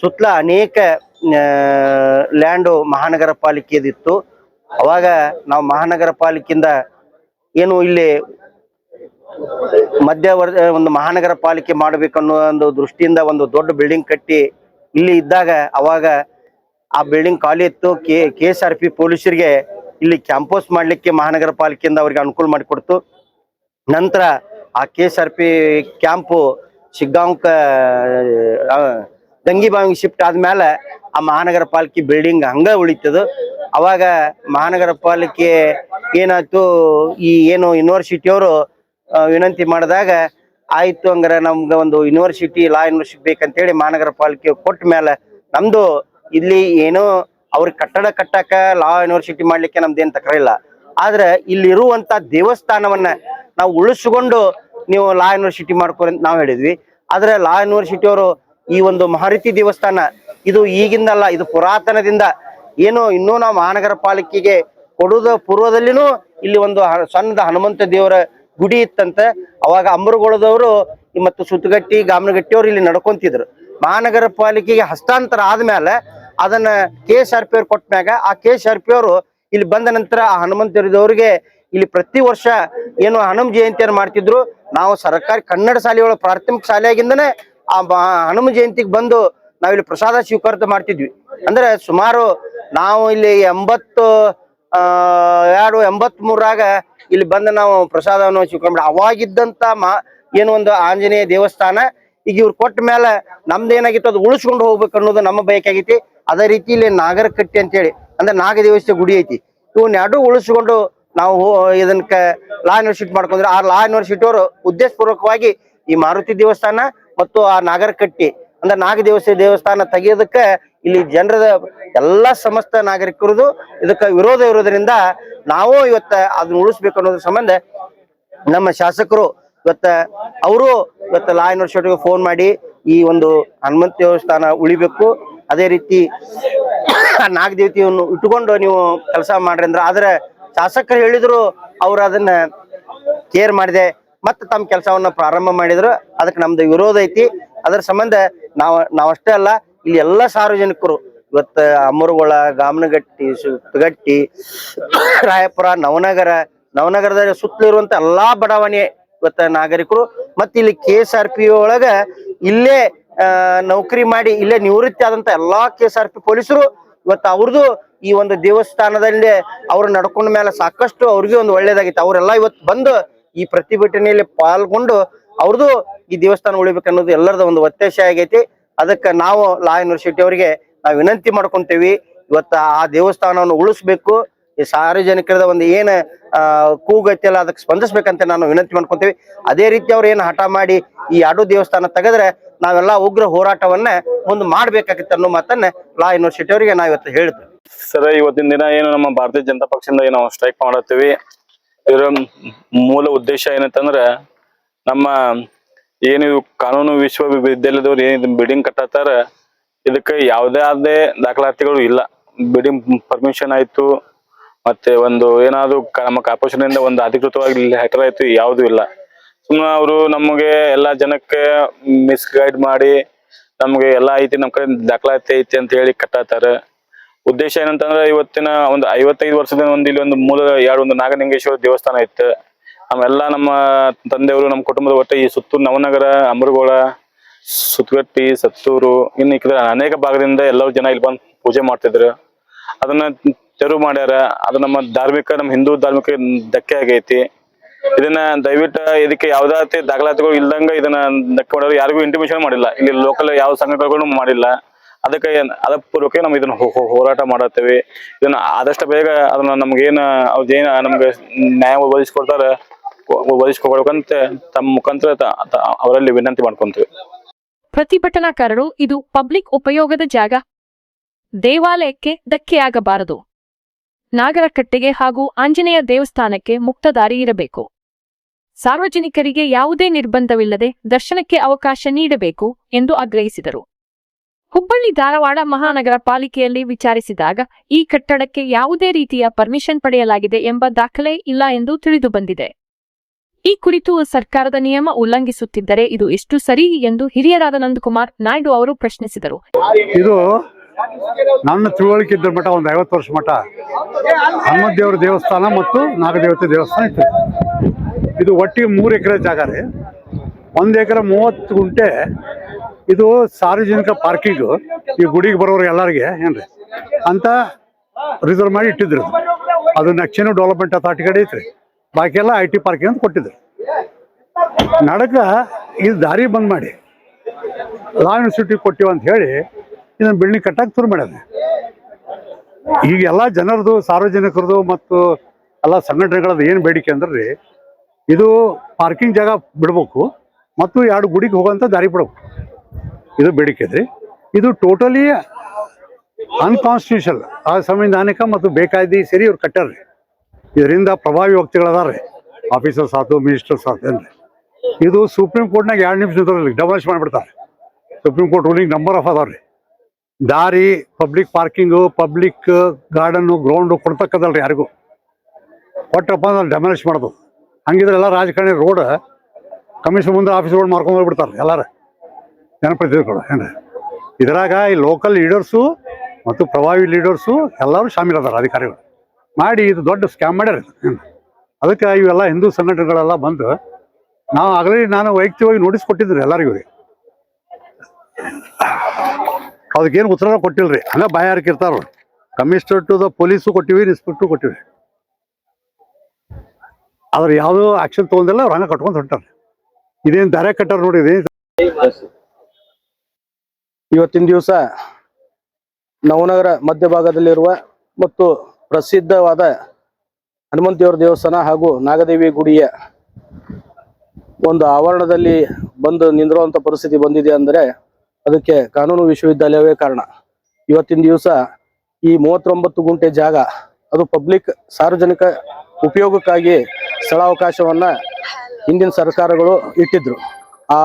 ಸುತ್ತಲ ಅನೇಕ ಲ್ಯಾಂಡು ಮಹಾನಗರ ಪಾಲಿಕೆಯದಿತ್ತು. ಅವಾಗ ನಾವು ಮಹಾನಗರ ಪಾಲಿಕೆಯಿಂದ ಏನು ಇಲ್ಲಿ ಮಧ್ಯವರ್ ಒಂದು ಮಹಾನಗರ ಪಾಲಿಕೆ ಮಾಡಬೇಕನ್ನೋ ಒಂದು ದೃಷ್ಟಿಯಿಂದ ಒಂದು ದೊಡ್ಡ ಬಿಲ್ಡಿಂಗ್ ಕಟ್ಟಿ ಇಲ್ಲಿ ಇದ್ದಾಗ ಅವಾಗ ಆ ಬಿಲ್ಡಿಂಗ್ ಖಾಲಿ ಇತ್ತು. ಕೆ ಆರ್ ಪಿ ಪೊಲೀಸರಿಗೆ ಇಲ್ಲಿ ಕ್ಯಾಂಪಸ್ ಮಾಡ್ಲಿಕ್ಕೆ ಮಹಾನಗರ ಪಾಲಿಕೆಯಿಂದ ಅವರಿಗೆ ಅನುಕೂಲ ಮಾಡಿಕೊಡ್ತು. ನಂತರ ಆ K S R P camp ಶಿಗ್ಗಾಂವ್ಕ ದಂಗಿಬಾಂಗ್ ಶಿಫ್ಟ್ ಆದ್ಮೇಲೆ ಆ ಮಹಾನಗರ ಪಾಲಿಕೆ ಬಿಲ್ಡಿಂಗ್ ಹಂಗ ಉಳಿತದ. ಅವಾಗ ಮಹಾನಗರ ಪಾಲಿಕೆ ಏನಾಯ್ತು, ಈ ಏನು ಯೂನಿವರ್ಸಿಟಿಯವರು ವಿನಂತಿ ಮಾಡಿದಾಗ ಆಯ್ತು ಅಂದ್ರೆ ನಮ್ಗೆ ಒಂದು ಯೂನಿವರ್ಸಿಟಿ ಲಾ ಯೂನಿವರ್ಸಿಟಿ ಬೇಕಂತೇಳಿ ಮಹಾನಗರ ಪಾಲಿಕೆ ಕೊಟ್ಟ ಮೇಲೆ ನಮ್ದು ಇಲ್ಲಿ ಏನು ಅವ್ರ ಕಟ್ಟಡ ಕಟ್ಟಕ ಲಾ ಯೂನಿವರ್ಸಿಟಿ ಮಾಡ್ಲಿಕ್ಕೆ ನಮ್ದೇನ್ ಆದ್ರೆ ಇಲ್ಲಿ ಇರುವಂತ ದೇವಸ್ಥಾನವನ್ನ ನಾವು ಉಳಿಸ್ಕೊಂಡು ನೀವು ಲಾ ಯೂನಿವರ್ಸಿಟಿ ಮಾಡ್ಕೊರಿ ಅಂತ ನಾವು ಹೇಳಿದ್ವಿ. ಆದ್ರೆ ಲಾ ಯೂನಿವರ್ಸಿಟಿ ಅವರು ಈ ಒಂದು ಮಹಾರೀತಿ ದೇವಸ್ಥಾನ ಇದು ಈಗಿಂದಲ್ಲ, ಇದು ಪುರಾತನದಿಂದ ಏನು ಇನ್ನೂ ನಾವು ಮಹಾನಗರ ಪಾಲಿಕೆಗೆ ಕೊಡುವುದ ಪೂರ್ವದಲ್ಲಿನೂ ಇಲ್ಲಿ ಒಂದು ಸಣ್ಣದ ಹನುಮಂತ ದೇವರ ಗುಡಿ ಇತ್ತಂತೆ, ಅವಾಗ ಅಂಬರಗೋಳದವರು ಮತ್ತು ಸುತ್ತಗಟ್ಟಿ, ಗಾಮನಗಟ್ಟಿಯವರು ಇಲ್ಲಿ ನಡ್ಕೊಂತಿದ್ರು. ಮಹಾನಗರ ಪಾಲಿಕೆಗೆ ಹಸ್ತಾಂತರ ಆದ್ಮೇಲೆ ಅದನ್ನ ಕೆ ಎಸ್ ಆರ್ ಪಿ ಅವ್ರು ಕೊಟ್ಮ್ಯಾಗ ಆ ಕೆ ಎಸ್ ಆರ್ ಪಿ ಅವರು ಇಲ್ಲಿ ಬಂದ ನಂತರ ಆ ಹನುಮಂತರಿದವ್ರಿಗೆ ಇಲ್ಲಿ ಪ್ರತಿ ವರ್ಷ ಏನು ಹನುಮ ಜಯಂತಿಯನ್ನು ಮಾಡ್ತಿದ್ರು. ನಾವು ಸರ್ಕಾರಿ ಕನ್ನಡ ಶಾಲೆಯೊಳಗೆ ಪ್ರಾಥಮಿಕ ಶಾಲೆಯಾಗಿಂದನೇ ಆ ಹನುಮ ಜಯಂತಿಗೆ ಬಂದು ನಾವಿಲ್ಲಿ ಪ್ರಸಾದ ಸ್ವೀಕಾರ ಮಾಡ್ತಿದ್ವಿ. ಅಂದ್ರೆ ಸುಮಾರು ನಾವು ಇಲ್ಲಿ ಎಂಬತ್ತು ಎರಡು ಎಂಬತ್ ಮೂರಾಗ ಇಲ್ಲಿ ಬಂದು ನಾವು ಪ್ರಸಾದವನ್ನು ಸ್ವೀಕಾರ ಅವಾಗಿದ್ದಂತ ಮಾ, ಏನು ಒಂದು ಆಂಜನೇಯ ದೇವಸ್ಥಾನ, ಈಗ ಇವ್ರು ಕೊಟ್ಟ ಮೇಲೆ ನಮ್ದು ಏನಾಗಿತ್ತು, ಅದು ಉಳಿಸ್ಕೊಂಡು ಹೋಗ್ಬೇಕು ಅನ್ನೋದು ನಮ್ಮ ಬಯಕೆ ಅದೇ ರೀತಿ ಇಲ್ಲಿ ನಾಗರಕಟ್ಟಿ ಅಂತೇಳಿ, ಅಂದ್ರೆ ನಾಗ ದೇವಸ್ಥೆ ಗುಡಿ ಐತಿ. ಇವನ್ ಎರಡು ಉಳಿಸ್ಕೊಂಡು ನಾವು ಇದನ್ನ ಲಾ ಯೂನಿವರ್ಸಿಟಿ ಮಾಡ್ಕೊಂಡ್ರೆ, ಆ ಲಾ ಯೂನಿವರ್ಸಿಟಿ ಅವರು ಉದ್ದೇಶಪೂರ್ವಕವಾಗಿ ಈ ಮಾರುತಿ ದೇವಸ್ಥಾನ ಮತ್ತು ಆ ನಾಗರಕಟ್ಟಿ, ಅಂದ್ರೆ ನಾಗ ದೇವಸ್ಥೆ ದೇವಸ್ಥಾನ ತೆಗೆಯೋದಕ್ಕೆ ಇಲ್ಲಿ ಜನರದ ಎಲ್ಲಾ ಸಮಸ್ತ ನಾಗರಿಕರದು ಇದಕ್ಕೆ ವಿರೋಧ ಇರೋದ್ರಿಂದ ನಾವು ಇವತ್ತ ಅದನ್ನ ಉಳಿಸ್ಬೇಕು ಅನ್ನೋದ್ರ ಸಂಬಂಧ ನಮ್ಮ ಶಾಸಕರು ಇವತ್ತ ಅವರು ಇವತ್ತ ಲಾ ಯೂನಿವರ್ಸಿಟಿಗೆ ಫೋನ್ ಮಾಡಿ ಈ ಒಂದು ಹನುಮಂತ ದೇವಸ್ಥಾನ ಉಳಿಬೇಕು. ಅದೇ ರೀತಿ ನಾಗದೇವತೆಯನ್ನು ಇಟ್ಟುಕೊಂಡು ನೀವು ಕೆಲಸ ಮಾಡ್ರಿ ಅಂದ್ರ ಆದ್ರೆ ಶಾಸಕರು ಹೇಳಿದ್ರು ಅವ್ರು ಅದನ್ನ ಕೇರ್ ಮಾಡಿದೆ ಮತ್ತೆ ತಮ್ಮ ಕೆಲಸವನ್ನ ಪ್ರಾರಂಭ ಮಾಡಿದ್ರು. ಅದಕ್ಕೆ ನಮ್ದು ವಿರೋಧ ಐತಿ. ಅದರ ಸಂಬಂಧ ನಾವು ನಾವಷ್ಟೇ ಅಲ್ಲ ಇಲ್ಲಿ ಎಲ್ಲ ಸಾರ್ವಜನಿಕರು, ಇವತ್ತ ಅಮರಗೊಳ, ಗಾಮನಗಟ್ಟಿ, ಸುತ್ತಗಟ್ಟಿ, ರಾಯಪುರ, ನವನಗರ ನವನಗರದ ಸುತ್ತಲಿರುವಂತ ಎಲ್ಲಾ ಬಡಾವಣೆ ಇವತ್ತ ನಾಗರಿಕರು. ಮತ್ತೆ ಇಲ್ಲಿ ಕೆ ಎಸ್ ಆರ್ ಪಿ ಒಳಗ ಇಲ್ಲೇ ನೌಕರಿ ಮಾಡಿ ಇಲ್ಲೇ ನಿವೃತ್ತಿ ಆದಂತ ಎಲ್ಲಾ ಕೆ ಎಸ್ ಆರ್ ಪಿ ಪೊಲೀಸರು ಇವತ್ತು ಅವ್ರದ್ದು ಈ ಒಂದು ದೇವಸ್ಥಾನದಲ್ಲಿ ಅವ್ರು ನಡ್ಕೊಂಡ ಮೇಲೆ ಸಾಕಷ್ಟು ಅವ್ರಿಗೆ ಒಂದು ಒಳ್ಳೇದಾಗಿತ್ತು. ಅವರೆಲ್ಲ ಇವತ್ತು ಬಂದು ಈ ಪ್ರತಿಭಟನೆಯಲ್ಲಿ ಪಾಲ್ಗೊಂಡು ಅವ್ರದ್ದು ಈ ದೇವಸ್ಥಾನ ಉಳಿಬೇಕನ್ನೋದು ಎಲ್ಲರದ ಒಂದು ಒತ್ತಾಸೆ ಆಗೈತಿ. ಅದಕ್ಕೆ ನಾವು ಲಾ ಯೂನಿವರ್ಸಿಟಿ ಅವರಿಗೆ ನಾವು ವಿನಂತಿ ಮಾಡ್ಕೊಂತೇವಿ. ಇವತ್ತ ಆ ದೇವಸ್ಥಾನವನ್ನು ಉಳಿಸ್ಬೇಕು. ಈ ಸಾರ್ವಜನಿಕರದ ಒಂದು ಏನು ಕೂಗೈತಿ ಅಲ್ಲ, ಅದಕ್ಕೆ ಸ್ಪಂದಿಸ್ಬೇಕಂತ ನಾನು ವಿನಂತಿ ಮಾಡ್ಕೊಂತೀವಿ. ಅದೇ ರೀತಿ ಅವ್ರು ಏನು ಹಠ ಮಾಡಿ ಈ ಅಡು ದೇವಸ್ಥಾನ ತೆಗೆದ್ರೆ ನಾವೆಲ್ಲ ಉಗ್ರ ಹೋರಾಟವನ್ನ ಮುಂದೆ ಮಾಡ್ಬೇಕಾಗಿತ್ತು ಅನ್ನೋ ಮಾತನ್ನ ಲಾ ಯೂನಿವರ್ಸಿಟಿ ಅವರಿಗೆ ನಾವು ಇವತ್ತು ಹೇಳಿದ್ವಿ ಸರ್, ಇವತ್ತಿನ ದಿನ ಏನು ನಮ್ಮ ಭಾರತೀಯ ಜನತಾ ಪಕ್ಷದಿಂದ ಏನು ಸ್ಟ್ರೈಕ್ ಮಾಡತ್ತೀವಿ. ಇದರ ಮೂಲ ಉದ್ದೇಶ ಏನಂತಂದ್ರೆ ನಮ್ಮ ಏನು ಕಾನೂನು ವಿಶ್ವವಿದ್ಯಾಲಯದವ್ರು ಏನು ಬಿಲ್ಡಿಂಗ್ ಕಟ್ಟತ್ತಾರ, ಇದಕ್ಕೆ ಯಾವುದೇ ಆದೇ ದಾಖಲಾತಿಗಳು ಇಲ್ಲ. ಬಿಲ್ಡಿಂಗ್ ಪರ್ಮಿಷನ್ ಆಯ್ತು, ಮತ್ತೆ ಒಂದು ಏನಾದ್ರು ನಮ್ಮ ಕಾರ್ಪೊರೇಷನ್ ಇಂದ ಒಂದು ಅಧಿಕೃತವಾಗಿ ಲೆಟರ್ ಆಯ್ತು, ಯಾವುದು ಇಲ್ಲ. ಸುಮ್ಮನೆ ಅವರು ನಮಗೆ ಎಲ್ಲಾ ಜನಕ್ಕೆ ಮಿಸ್ಗೈಡ್ ಮಾಡಿ, ನಮಗೆ ಎಲ್ಲಾ ಐತಿ, ನಮ್ ಕಡೆ ದಾಖಲಾತಿ ಐತಿ ಅಂತ ಹೇಳಿ ಕಟ್ಟತ್ತಾರ. ಉದ್ದೇಶ ಏನಂತಂದ್ರೆ ಇವತ್ತಿನ ಒಂದು ಐವತ್ತೈದು ವರ್ಷದ ಒಂದು ಇಲ್ಲಿ ಒಂದು ಮೂಲ, ಎರಡು ಒಂದು ನಾಗಲಿಂಗೇಶ್ವರ ದೇವಸ್ಥಾನ ಇತ್ತು. ನಾವೆಲ್ಲ ನಮ್ಮ ತಂದೆಯವರು, ನಮ್ಮ ಕುಟುಂಬದ ಒಟ್ಟು ಈ ಸುತ್ತೂರು ನವನಗರ, ಅಮರಗೋಳ, ಸುತ್ತಗಟ್ಟಿ, ಸತ್ತೂರು, ಇನ್ನು ಕಡೆ ಅನೇಕ ಭಾಗದಿಂದ ಎಲ್ಲರೂ ಜನ ಇಲ್ಲಿ ಬಂದು ಪೂಜೆ ಮಾಡ್ತಿದ್ರು. ಅದನ್ನ ತೆರವು ಮಾಡ್ಯಾರ. ಅದು ನಮ್ಮ ಧಾರ್ಮಿಕ, ನಮ್ಮ ಹಿಂದೂ ಧಾರ್ಮಿಕ ಧಕ್ಕೆ ಆಗೈತಿ. ಇದನ್ನ ದಯವಿಟ್ಟು ಇದಕ್ಕೆ ಯಾವ್ದಾತಿ ದಾಖಲಾತಿಗಳು ಇಲ್ದಂಗ ಇದನ್ನ ಧಕ್ಕೆ ಮಾಡೋರು ಯಾರಿಗೂ ಇಂಟಿಮೇಷನ್ ಮಾಡಿಲ್ಲ. ಇಲ್ಲಿ ಲೋಕಲ್ ಯಾವ ಸಂಘಟನೆಗಳು ಮಾಡಿಲ್ಲ. ಅದಕ್ಕೆ ಅದ ಪೂರ್ವಕ್ಕೆ ನಾವು ಇದನ್ನ ಹೋರಾಟ ಮಾಡತ್ತೇವೆ. ಇದನ್ನ ಆದಷ್ಟು ಬೇಗ ಅದನ್ನ ನಮ್ಗೇನು, ಅವ್ರ ಏನ ನಮ್ಗೆ ನ್ಯಾಯ ಒದಗಿಸ್ಕೊಡ್ತಾರ. ಒದಗಿಸ್ಕೊಡ್ಬೇಕಂತ ತಮ್ಮ ಮುಖಾಂತರ ಅವರಲ್ಲಿ ವಿನಂತಿ ಮಾಡ್ಕೊಂತೀವಿ. ಪ್ರತಿಭಟನಾಕಾರರು ಇದು ಪಬ್ಲಿಕ್ ಉಪಯೋಗದ ಜಾಗ. ದೇವಾಲಯಕ್ಕೆ ಧಕ್ಕೆಯಾಗಬಾರದು. ನಾಗರಕಟ್ಟೆಗೆ ಹಾಗೂ ಆಂಜನೇಯ ದೇವಸ್ಥಾನಕ್ಕೆ ಮುಕ್ತ ದಾರಿ ಇರಬೇಕು. ಸಾರ್ವಜನಿಕರಿಗೆ ಯಾವುದೇ ನಿರ್ಬಂಧವಿಲ್ಲದೆ ದರ್ಶನಕ್ಕೆ ಅವಕಾಶ ನೀಡಬೇಕು ಎಂದು ಆಗ್ರಹಿಸಿದರು. ಹುಬ್ಬಳ್ಳಿ ಧಾರವಾಡ ಮಹಾನಗರ ಪಾಲಿಕೆಯಲ್ಲಿ ವಿಚಾರಿಸಿದಾಗ ಈ ಕಟ್ಟಡಕ್ಕೆ ಯಾವುದೇ ರೀತಿಯ ಪರ್ಮಿಷನ್ ಪಡೆಯಲಾಗಿದೆ ಎಂಬ ದಾಖಲೆ ಇಲ್ಲ ಎಂದು ತಿಳಿದುಬಂದಿದೆ ಈ ಕುರಿತು ಸರ್ಕಾರದ ನಿಯಮ ಉಲ್ಲಂಘಿಸುತ್ತಿದ್ದರೆ ಇದು ಎಷ್ಟು ಸರಿ ಎಂದು ಹಿರಿಯರಾದ ನಂದಕುಮಾರ್ ನಾಯ್ಡು ಅವರು ಪ್ರಶ್ನಿಸಿದರು. ಇದು ನನ್ನ ತಿಳುವಳಿಕೆ ಇದ್ದ ಮಠ, ಒಂದು ಐವತ್ತು ವರ್ಷ ಮಠ. ಹನುಮದೇವರ ದೇವಸ್ಥಾನ ಮತ್ತು ನಾಗದೇವತೆ ದೇವಸ್ಥಾನ ಇತ್ತು. ಇದು ಒಟ್ಟಿಗೆ ಮೂರು ಎಕರೆ ಜಾಗ ರೀ. ಒಂದು ಎಕರೆ ಮೂವತ್ತು ಗುಂಟೆ ಇದು ಸಾರ್ವಜನಿಕ ಪಾರ್ಕಿಂಗ್. ಈ ಗುಡಿಗೆ ಬರೋರು ಎಲ್ಲರಿಗೆ ಏನ್ರಿ ಅಂತ ರಿಸರ್ವ್ ಮಾಡಿ ಇಟ್ಟಿದ್ರು. ಅದು ನೆಕ್ಸ್ಟ್ ಡೆವಲಪ್ಮೆಂಟ್ ಅಥಾರಿಟಿ ಕಡೆ ಐತ್ರಿ. ಬಾಕಿ ಎಲ್ಲ ಐ ಟಿ ಪಾರ್ಕಿಂಗ್ ಅಂತ ಕೊಟ್ಟಿದ್ರು. ನಡಕ ಇದು ದಾರಿ ಬಂದ್ ಮಾಡಿ. ಲಾ ಯೂನಿವರ್ಸಿಟಿ ಕೊಟ್ಟಿವ ಅಂತ ಹೇಳಿ ಇದನ್ನ ಬಿಲ್ಡಿಂಗ್ ಕಟ್ಟಕ್ಕೆ ಶುರು ಮಾಡ್ಯಾರ. ಈಗ ಎಲ್ಲ ಜನರದು, ಸಾರ್ವಜನಿಕರದು ಮತ್ತು ಎಲ್ಲ ಸಂಘಟನೆಗಳದ್ದು ಏನು ಬೇಡಿಕೆ ಅಂದ್ರೆ, ಇದು ಪಾರ್ಕಿಂಗ್ ಜಾಗ ಬಿಡ್ಬೇಕು ಮತ್ತು ಎರಡು ಗುಡಿಗೆ ಹೋಗುವಂಥ ದಾರಿ ಬಿಡ್ಬೇಕು. ಇದು ಬೇಡಿಕೆ ಐತ್ರಿ ಇದು ಟೋಟಲಿ ಅನ್ಕಾನ್ಸ್ಟಿಟ್ಯೂಷನ್ ಆ ಸಂವಿಧಾನಿಕ ಮತ್ತು ಬೇಕಾಯ್ದಿ ಸೇರಿ ಇವ್ರು ಕಟ್ಟಾರ್ರಿ ಇದರಿಂದ ಪ್ರಭಾವಿ ವ್ಯಕ್ತಿಗಳದಾರೆ ಆಫೀಸರ್ಸ್ ಆತು ಮಿನಿಸ್ಟರ್ಸ್ ಆತು ಅಂದರೆ ಇದು ಸುಪ್ರೀಂ ಕೋರ್ಟ್ನಾಗ ಎರಡು ನಿಮಿಷದಲ್ಲಿ ಡಬಲಿಷ್ ಮಾಡಿಬಿಡ್ತಾರೆ. Supreme Court ruling number of ಅದಾವ್ರಿ. ದಾರಿ ಪಬ್ಲಿಕ್ ಪಾರ್ಕಿಂಗು ಪಬ್ಲಿಕ್ ಗಾರ್ಡನ್ನು ಗ್ರೌಂಡು ಕೊಡ್ತಕ್ಕದಲ್ರಿ ಯಾರಿಗೂ. ಕೊಟ್ಟಪ್ಪ ಅಂದ್ರೆ ಡೆಮಾಲಿಷ್ ಮಾಡೋದು. ಹಂಗಿದ್ರೆ ಎಲ್ಲ ರಾಜಕಾರಣಿ ರೋಡ್ ಕಮಿಷನ್ ಮುಂದೆ ಆಫೀಸ್ ರೋಡ್ ಮಾರ್ಕೊಂಡು ಹೋಗ್ಬಿಡ್ತಾರೆ ಎಲ್ಲಾರು. ಜನಪ್ರತಿನಿಧಿಗಳು ಏನು ಇದ್ರಾಗ ಈ ಲೋಕಲ್ ಲೀಡರ್ಸು ಮತ್ತು ಪ್ರಭಾವಿ ಲೀಡರ್ಸು ಎಲ್ಲರೂ ಶಾಮೀಲ್ ಅದಾರ ಅಧಿಕಾರಿಗಳು. ಮಾಡಿ ಇದು ದೊಡ್ಡ ಸ್ಕ್ಯಾಮ್ ಮಾಡ್ಯಾರ ಅದಕ್ಕೆ ಇವೆಲ್ಲ ಹಿಂದೂ ಸಂಘಟನೆಗಳೆಲ್ಲ ಬಂದು, ನಾವು ಆಗಲೇ ನಾನು ವೈಯಕ್ತಿಕವಾಗಿ ನೋಟಿಸ್ ಕೊಟ್ಟಿದ್ರಿ ಎಲ್ಲರಿಗೂ. ಅದಕ್ಕೇನು ಉತ್ತರ ಕೊಟ್ಟಿಲ್ರಿ. ಹಂಗ ಬಾಯಾರಿಕೆ ಇರ್ತಾರ ಕಮಿಷನರ್ ಟು ದ ಪೊಲೀಸು ಕೊಟ್ಟಿವಿ ಇನ್ಸ್ಪೆಕ್ಟ್ರು ಕೊಟ್ಟಿವಿ. ಆದ್ರೆ ಯಾವುದೋ ಆಕ್ಷನ್ ತಗೊಂಡಿಲ್ಲ, ಅವ್ರು ಹಂಗ ಕಟ್ಕೊಂಡು ಹೊಂಟಾರೆ. ಇದೇನು ದಾರೆ ಕಟ್ಟಾರ ನೋಡಿ ಇವತ್ತಿನ ದಿವಸ ನವನಗರ ಮಧ್ಯಭಾಗದಲ್ಲಿರುವ ಮತ್ತು ಪ್ರಸಿದ್ಧವಾದ ಹನುಮಂತ ದೇವರ ದೇವಸ್ಥಾನ ಹಾಗೂ ನಾಗದೇವಿ ಗುಡಿಯ ಒಂದು ಆವರಣದಲ್ಲಿ ಬಂದು ನಿಂದಿರುವಂತ ಪರಿಸ್ಥಿತಿ ಬಂದಿದೆ ಅಂದರೆ ಅದಕ್ಕೆ ಕಾನೂನು ವಿಶ್ವವಿದ್ಯಾಲಯವೇ ಕಾರಣ. ಇವತ್ತಿನ ದಿವಸ ಈ ಮೂವತ್ತೊಂಬತ್ತು ಗುಂಟೆ ಜಾಗ ಅದು ಪಬ್ಲಿಕ್ ಸಾರ್ವಜನಿಕ ಉಪಯೋಗಕ್ಕಾಗಿ ಸ್ಥಳಾವಕಾಶವನ್ನ ಹಿಂದಿನ ಸರ್ಕಾರಗಳು ಇಟ್ಟಿದ್ರು. ಆ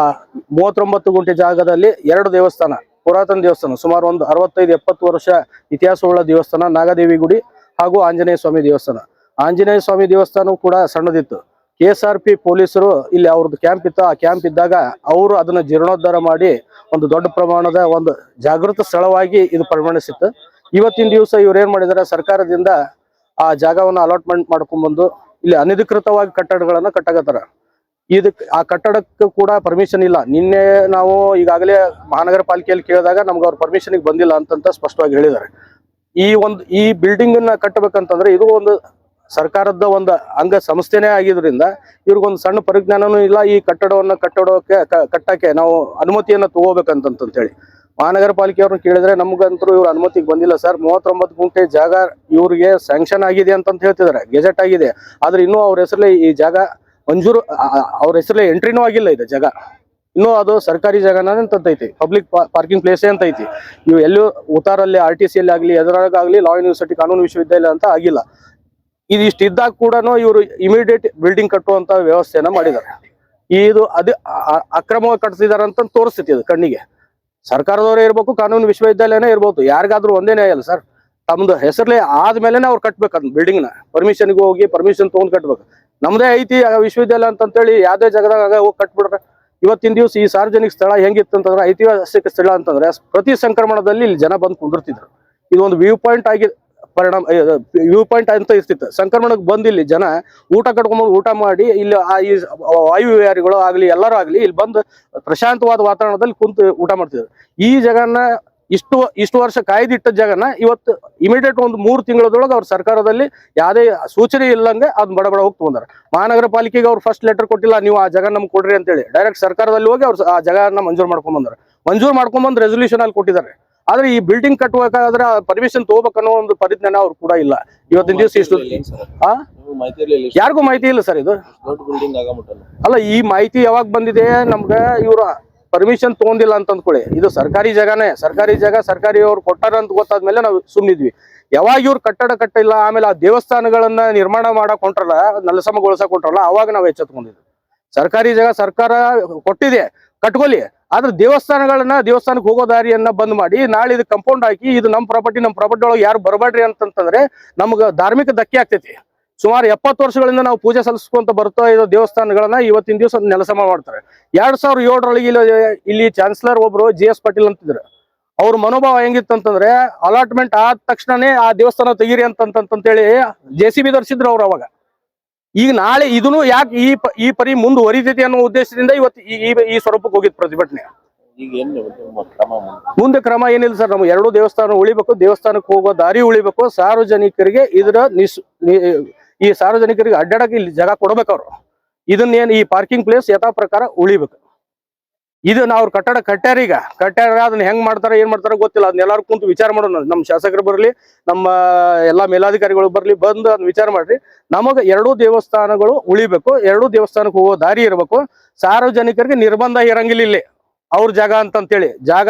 ಮೂವತ್ತೊಂಬತ್ತು ಗುಂಟೆ ಜಾಗದಲ್ಲಿ ಎರಡು ದೇವಸ್ಥಾನ, ಪುರಾತನ ದೇವಸ್ಥಾನ, ಸುಮಾರು ಒಂದು ಅರವತ್ತೈದು ಎಪ್ಪತ್ತು ವರ್ಷ ಇತಿಹಾಸವುಳ್ಳ ದೇವಸ್ಥಾನ ನಾಗದೇವಿ ಗುಡಿ ಹಾಗೂ ಆಂಜನೇಯ ಸ್ವಾಮಿ ದೇವಸ್ಥಾನ. ಆಂಜನೇಯ ಸ್ವಾಮಿ ದೇವಸ್ಥಾನವೂ ಕೂಡ ಸಣ್ಣದಿತ್ತು. ಕೆ ಎಸ್ ಆರ್ ಪಿ ಪೊಲೀಸರು ಇಲ್ಲಿ ಅವ್ರದ್ದು ಕ್ಯಾಂಪ್ ಇತ್ತು. ಆ ಕ್ಯಾಂಪ್ ಇದ್ದಾಗ ಅವರು ಅದನ್ನ ಜೀರ್ಣೋದ್ಧಾರ ಮಾಡಿ ಒಂದು ದೊಡ್ಡ ಪ್ರಮಾಣದ ಒಂದು ಜಾಗೃತ ಸ್ಥಳವಾಗಿ ಇದು ಪರಿಗಣಿಸಿತ್ತು ಇವತ್ತಿನ ದಿವಸ ಇವ್ರು ಏನ್ ಮಾಡಿದಾರೆ? ಸರ್ಕಾರದಿಂದ ಆ ಜಾಗವನ್ನ ಅಲಾಟ್ಮೆಂಟ್ ಮಾಡ್ಕೊಂಡ್ಬಂದು ಇಲ್ಲಿ ಅನಧಿಕೃತವಾಗಿ ಕಟ್ಟಡಗಳನ್ನ ಕಟ್ಟಾಗತ್ತಾರ ಇದಕ್ಕೆ ಆ ಕಟ್ಟಡಕ್ಕೂ ಕೂಡ ಪರ್ಮಿಷನ್ ಇಲ್ಲ. ನಿನ್ನೆ ನಾವು ಈಗಾಗಲೇ ಮಹಾನಗರ ಪಾಲಿಕೆಯಲ್ಲಿ ಕೇಳಿದಾಗ ನಮ್ಗೆ ಅವ್ರ ಪರ್ಮಿಷನ್ ಬಂದಿಲ್ಲ ಅಂತಂತ ಸ್ಪಷ್ಟವಾಗಿ ಹೇಳಿದ್ದಾರೆ. ಈ ಒಂದು ಈ ಬಿಲ್ಡಿಂಗ್ ಅನ್ನ ಕಟ್ಟಬೇಕಂತಂದ್ರೆ ಇದು ಒಂದು ಸರ್ಕಾರದ ಒಂದು ಅಂಗ ಸಂಸ್ಥೆನೇ ಆಗಿದ್ರಿಂದ ಇವ್ರಿಗೊಂದು ಸಣ್ಣ ಪರಿಜ್ಞಾನನೂ ಇಲ್ಲ, ಈ ಕಟ್ಟಡವನ್ನು ಕಟ್ಟಡಕ್ಕೆ ಕಟ್ಟಕ್ಕೆ ನಾವು ಅನುಮತಿಯನ್ನ ತಗೋಬೇಕಂತಂತ ಹೇಳಿ ಮಹಾನಗರ ಪಾಲಿಕೆಯವ್ರನ್ನ ಕೇಳಿದ್ರೆ ನಮ್ಗಂತೂ ಇವ್ರ ಅನುಮತಿಗೆ ಬಂದಿಲ್ಲ ಸರ್. ಮೂವತ್ತೊಂಬತ್ತು ಗುಂಟೆ ಜಾಗ ಇವ್ರಿಗೆ ಸ್ಯಾಂಕ್ಷನ್ ಆಗಿದೆ ಅಂತ ಹೇಳ್ತಿದ್ದಾರೆ. ಗೆಜೆಟ್ ಆಗಿದೆ. ಆದ್ರೆ ಇನ್ನೂ ಅವ್ರ ಹೆಸರಲ್ಲಿ ಈ ಜಾಗ ಮಂಜೂರು ಅವ್ರ ಹೆಸರಲ್ಲಿ ಎಂಟ್ರಿನೂ ಆಗಿಲ್ಲ ಇದೆ ಜಾಗ. ಇನ್ನೂ ಅದು ಸರ್ಕಾರಿ ಜಾಗನ ಅಂತ ಐತಿ ಪಬ್ಲಿಕ್ ಪಾರ್ಕಿಂಗ್ ಪ್ಲೇಸೇ ಅಂತ ಐತಿ. ನೀವು ಎಲ್ಲೂ ಉತ್ತಾರಲ್ಲಿ ಆರ್ ಟಿ ಸಿಯಲ್ಲಿ ಆಗಲಿ ಎದುರಾಗಲಿ ಲಾ ಯೂನಿವರ್ಸಿಟಿ ಕಾನೂನು ವಿಶ್ವವಿದ್ಯಾಲಯ ಅಂತ ಆಗಿಲ್ಲ. ಇದು ಇಷ್ಟ ಇದ್ದಾಗ ಕೂಡ ಇವರು ಇಮಿಡಿಯೇಟ್ ಬಿಲ್ಡಿಂಗ್ ಕಟ್ಟುವಂತ ವ್ಯವಸ್ಥೆಯನ್ನ ಮಾಡಿದ್ದಾರೆ ಇದು ಅದು ಅಕ್ರಮವಾಗಿ ಕಟ್ಟಿಸಿದಾರೆ ಅಂತ ತೋರಿಸ್ತೈತಿ ಅದು ಕಣ್ಣಿಗೆ. ಸರ್ಕಾರದವರೇ ಇರ್ಬೇಕು, ಕಾನೂನು ವಿಶ್ವವಿದ್ಯಾಲಯನೇ ಇರ್ಬೋದು. ಯಾರಿಗಾದ್ರೂ ಒಂದೇನೇ ಅಲ್ಲ ಸರ್. ತಮ್ದು ಹೆಸರಲ್ಲೇ ಆದ್ಮೇಲೆ ಅವ್ರು ಕಟ್ಬೇಕು ಅದನ್ನ ಬಿಲ್ಡಿಂಗ್ನ. ಪರ್ಮಿಷನ್ಗೆ ಹೋಗಿ ಪರ್ಮಿಷನ್ ತಗೊಂಡ್ ಕಟ್ಬೇಕು. ನಮ್ದೇ ಐತಿ ವಿಶ್ವವಿದ್ಯಾಲಯ ಅಂತಂತೇಳಿ ಯಾವ್ದೇ ಜಾಗದಾಗ ಹೋಗಿ ಕಟ್ಬಿಡ್ರೆ ಇವತ್ತಿನ ದಿವಸ ಈ ಸಾರ್ವಜನಿಕ ಸ್ಥಳ ಹೆಂಗಿತ್ತು ಅಂತಂದ್ರೆ ಐತಿಹಾಸಿಕ ಸ್ಥಳ ಅಂತಂದ್ರೆ ಪ್ರತಿ ಸಂಕ್ರಮಣದಲ್ಲಿ ಇಲ್ಲಿ ಜನ ಬಂದು ಕುಂದಿರ್ತಿದ್ರು. ಇದು ಒಂದು ವ್ಯೂ ಪಾಯಿಂಟ್ ಆಗಿ ಪರಿಣಾಮ ವ್ಯೂ ಪಾಯಿಂಟ್ ಅಂತ ಇರ್ತಿತ್ತು. ಸಂಕ್ರಮಣಕ್ಕೆ ಬಂದು ಇಲ್ಲಿ ಜನ ಊಟ ಕಟ್ಕೊಂಡ್ಬಂದು ಊಟ ಮಾಡಿ ಇಲ್ಲಿ ಈ ವಾಯುವಿಹಾರಿಗಳು ಆಗಲಿ ಎಲ್ಲರೂ ಆಗಲಿ ಇಲ್ಲಿ ಬಂದು ಪ್ರಶಾಂತವಾದ ವಾತಾವರಣದಲ್ಲಿ ಕುಂತು ಊಟ ಮಾಡ್ತಿದ್ರು. ಈ ಜಾಗನ ಇಷ್ಟು ಇಷ್ಟು ವರ್ಷ ಕಾಯ್ದಿಟ್ಟ ಜಾಗನ ಇವತ್ತು ಇಮಿಡಿಯೇಟ್ ಒಂದು ಮೂರು ತಿಂಗಳದೊಳಗೆ ಅವ್ರ ಸರ್ಕಾರದಲ್ಲಿ ಯಾವುದೇ ಸೂಚನೆ ಇಲ್ಲಂಗೆ ಅದ್ ಬಡಬಡ ಬಡ ಹೋಗಿ ತಗೊಂಡಾರ. ಮಹಾನಗರ ಪಾಲಿಕೆಗೆ ಅವ್ರು ಫಸ್ಟ್ ಲೆಟರ್ ಕೊಟ್ಟಿಲ್ಲ ನೀವು ಆ ಜಾಗ ನಮ್ಗೆ ಕೊಡ್ರಿ ಅಂತೇಳಿ. ಡೈರೆಕ್ಟ್ ಸರ್ಕಾರದಲ್ಲಿ ಹೋಗಿ ಅವ್ರು ಆ ಜಾಗನ ಮಂಜೂರು ಮಾಡ್ಕೊಂಡ್ ಬಂದಾರೆ. ಮಂಜೂರು ಮಾಡ್ಕೊಂಡ್ ಬಂದು ರೆಸೊಲ್ಯೂಷನ್ ಅಲ್ಲಿ ಕೊಟ್ಟಿದ್ದಾರೆ. ಆದ್ರೆ ಈ ಬಿಲ್ಡಿಂಗ್ ಕಟ್ಟಬೇಕಾದ್ರೆ ಪರ್ಮಿಷನ್ ತಗೋಬೇಕನ್ನೋ ಒಂದು ಪರಿಜ್ಞಾನ ಅವ್ರು ಕೂಡ ಇಲ್ಲ. ಇವತ್ತಿನ ದಿವಸ ಇಷ್ಟು ಯಾರಿಗೂ ಮಾಹಿತಿ ಇಲ್ಲ ಸರ್ ಇದು. ಅಲ್ಲ ಈ ಮಾಹಿತಿ ಯಾವಾಗ ಬಂದಿದೆ? ನಮ್ಗೆ ಇವ್ರ ಪರ್ಮಿಷನ್ ತಗೊಂಡಿಲ್ಲ ಅಂತ ಅಂದ್ಕೊಳ್ಳಿ ಇದು ಸರ್ಕಾರಿ ಜಾಗನೇ. ಸರ್ಕಾರಿ ಜಾಗ ಸರ್ಕಾರಿ ಅವ್ರು ಕೊಟ್ಟಾರ ಅಂತ ಗೊತ್ತಾದ್ಮೇಲೆ ನಾವು ಸುಮ್ಮನಿದ್ವಿ ಯಾವಾಗ ಇವ್ರು ಕಟ್ಟಡ ಕಟ್ಟಿಲ್ಲ, ಆಮೇಲೆ ಆ ದೇವಸ್ಥಾನಗಳನ್ನ ನಿರ್ಮಾಣ ಮಾಡಕ್ ಹೊಂಟ್ರಲ್ಲ ನಲಸಮಗೊಳಿಸಕ್ ಹೊಂಟ್ರಲ್ಲ, ಅವಾಗ ನಾವು ಎಚ್ಚೆತ್ಕೊಂಡಿದ್ವಿ. ಸರ್ಕಾರಿ ಜಾಗ ಸರ್ಕಾರ ಕೊಟ್ಟಿದೆ, ಕಟ್ಕೊಲಿ. ಆದ್ರೆ ದೇವಸ್ಥಾನಗಳನ್ನ ದೇವಸ್ಥಾನಕ್ಕೆ ಹೋಗೋ ದಾರಿಯನ್ನ ಬಂದ್ ಮಾಡಿ, ನಾಳೆ ಇದು ಕಂಪೌಂಡ್ ಹಾಕಿ, ಇದು ನಮ್ಮ ಪ್ರಾಪರ್ಟಿ ನಮ್ಮ ಪ್ರಾಪರ್ಟಿ ಒಳಗೆ ಯಾರು ಬರಬೇಡ್ರಿ ಅಂತಂತಂದ್ರೆ ನಮ್ಗೆ ಧಾರ್ಮಿಕ ಧಕ್ಕೆ ಆಗ್ತೈತಿ. ಸುಮಾರು ಎಪ್ಪತ್ತು ವರ್ಷಗಳಿಂದ ನಾವು ಪೂಜೆ ಸಲ್ಲಿಸ್ಕೊಂತ ಬರ್ತಾ ಇರೋ ದೇವಸ್ಥಾನಗಳನ್ನ ಇವತ್ತಿನ ದಿವಸ ನೆಲಸಮ ಮಾಡ್ತಾರೆ. ಎರಡ್ ಸಾವಿರದ ಏಳರೊಳಗೆ ಇಲ್ಲಿ ಇಲ್ಲಿ ಚಾನ್ಸಲರ್ ಒಬ್ರು ಜಿ ಎಸ್ ಪಾಟೀಲ್ ಅಂತಿದ್ರು. ಅವ್ರ ಮನೋಭಾವ ಹೆಂಗಿತ್ತಂತಂದ್ರೆ ಅಲಾಟ್ಮೆಂಟ್ ಆದ ತಕ್ಷಣನೇ ಆ ದೇವಸ್ಥಾನ ತೆಗೀರಿ ಅಂತಂತಂತೇಳಿ ಜೆ ಸಿ ಬಿ ಧರಿಸಿದ್ರು ಅವ್ರು ಅವಾಗ. ಈಗ ನಾಳೆ ಇದನ್ನು ಯಾಕೆ ಈ ಈ ಪರಿ ಮುಂದುವರಿತೈತಿ ಅನ್ನೋ ಉದ್ದೇಶದಿಂದ ಇವತ್ತು ಈ ಸ್ವರೂಪಕ್ಕೆ ಹೋಗಿದ್ ಪ್ರತಿಭಟನೆ. ಮುಂದೆ? ಕ್ರಮ ಏನಿಲ್ಲ ಸರ್ ನಮ್ಗೆ ಎರಡು ದೇವಸ್ಥಾನ ಉಳಿಬೇಕು ದೇವಸ್ಥಾನಕ್ಕೆ ಹೋಗೋ ದಾರಿ ಉಳಿಬೇಕು. ಸಾರ್ವಜನಿಕರಿಗೆ ಇದರ ನಿಸ್ ಈ ಸಾರ್ವಜನಿಕರಿಗೆ ಅಡ್ಡಾಡಕ್ಕೆ ಇಲ್ಲಿ ಜಾಗ ಕೊಡ್ಬೇಕು ಅವ್ರು. ಇದನ್ನೇನು ಈ ಪಾರ್ಕಿಂಗ್ ಪ್ಲೇಸ್ ಯಥಾ ಪ್ರಕಾರ ಉಳಿಬೇಕು. ಇದನ್ನ ಅವ್ರು ಕಟ್ಟಡ ಕಟ್ಟ್ಯಾರ ಈಗ. ಕಟ್ಟ್ಯಾರ ಅದನ್ನ ಹೆಂಗ್ ಮಾಡ್ತಾರ, ಏನ್ ಮಾಡ್ತಾರ ಗೊತ್ತಿಲ್ಲ. ಅದನ್ನ ಎಲ್ಲಾರು ಕುಂತು ವಿಚಾರ ಮಾಡೋಣ. ನಮ್ಮ ಶಾಸಕರು ಬರ್ಲಿ, ನಮ್ಮ ಎಲ್ಲಾ ಮೇಲಾಧಿಕಾರಿಗಳು ಬರ್ಲಿ, ಬಂದು ಅದನ್ನ ವಿಚಾರ ಮಾಡ್ರಿ. ನಮಗ ಎರಡೂ ದೇವಸ್ಥಾನಗಳು ಉಳಿಬೇಕು. ಎರಡೂ ದೇವಸ್ಥಾನಕ್ಕೆ ಹೋಗೋ ದಾರಿ ಇರಬೇಕು. ಸಾರ್ವಜನಿಕರಿಗೆ ನಿರ್ಬಂಧ ಇರಂಗಿಲ್ಲ ಇಲ್ಲಿ. ಅವ್ರ ಜಾಗ ಅಂತಂತೇಳಿ. ಜಾಗ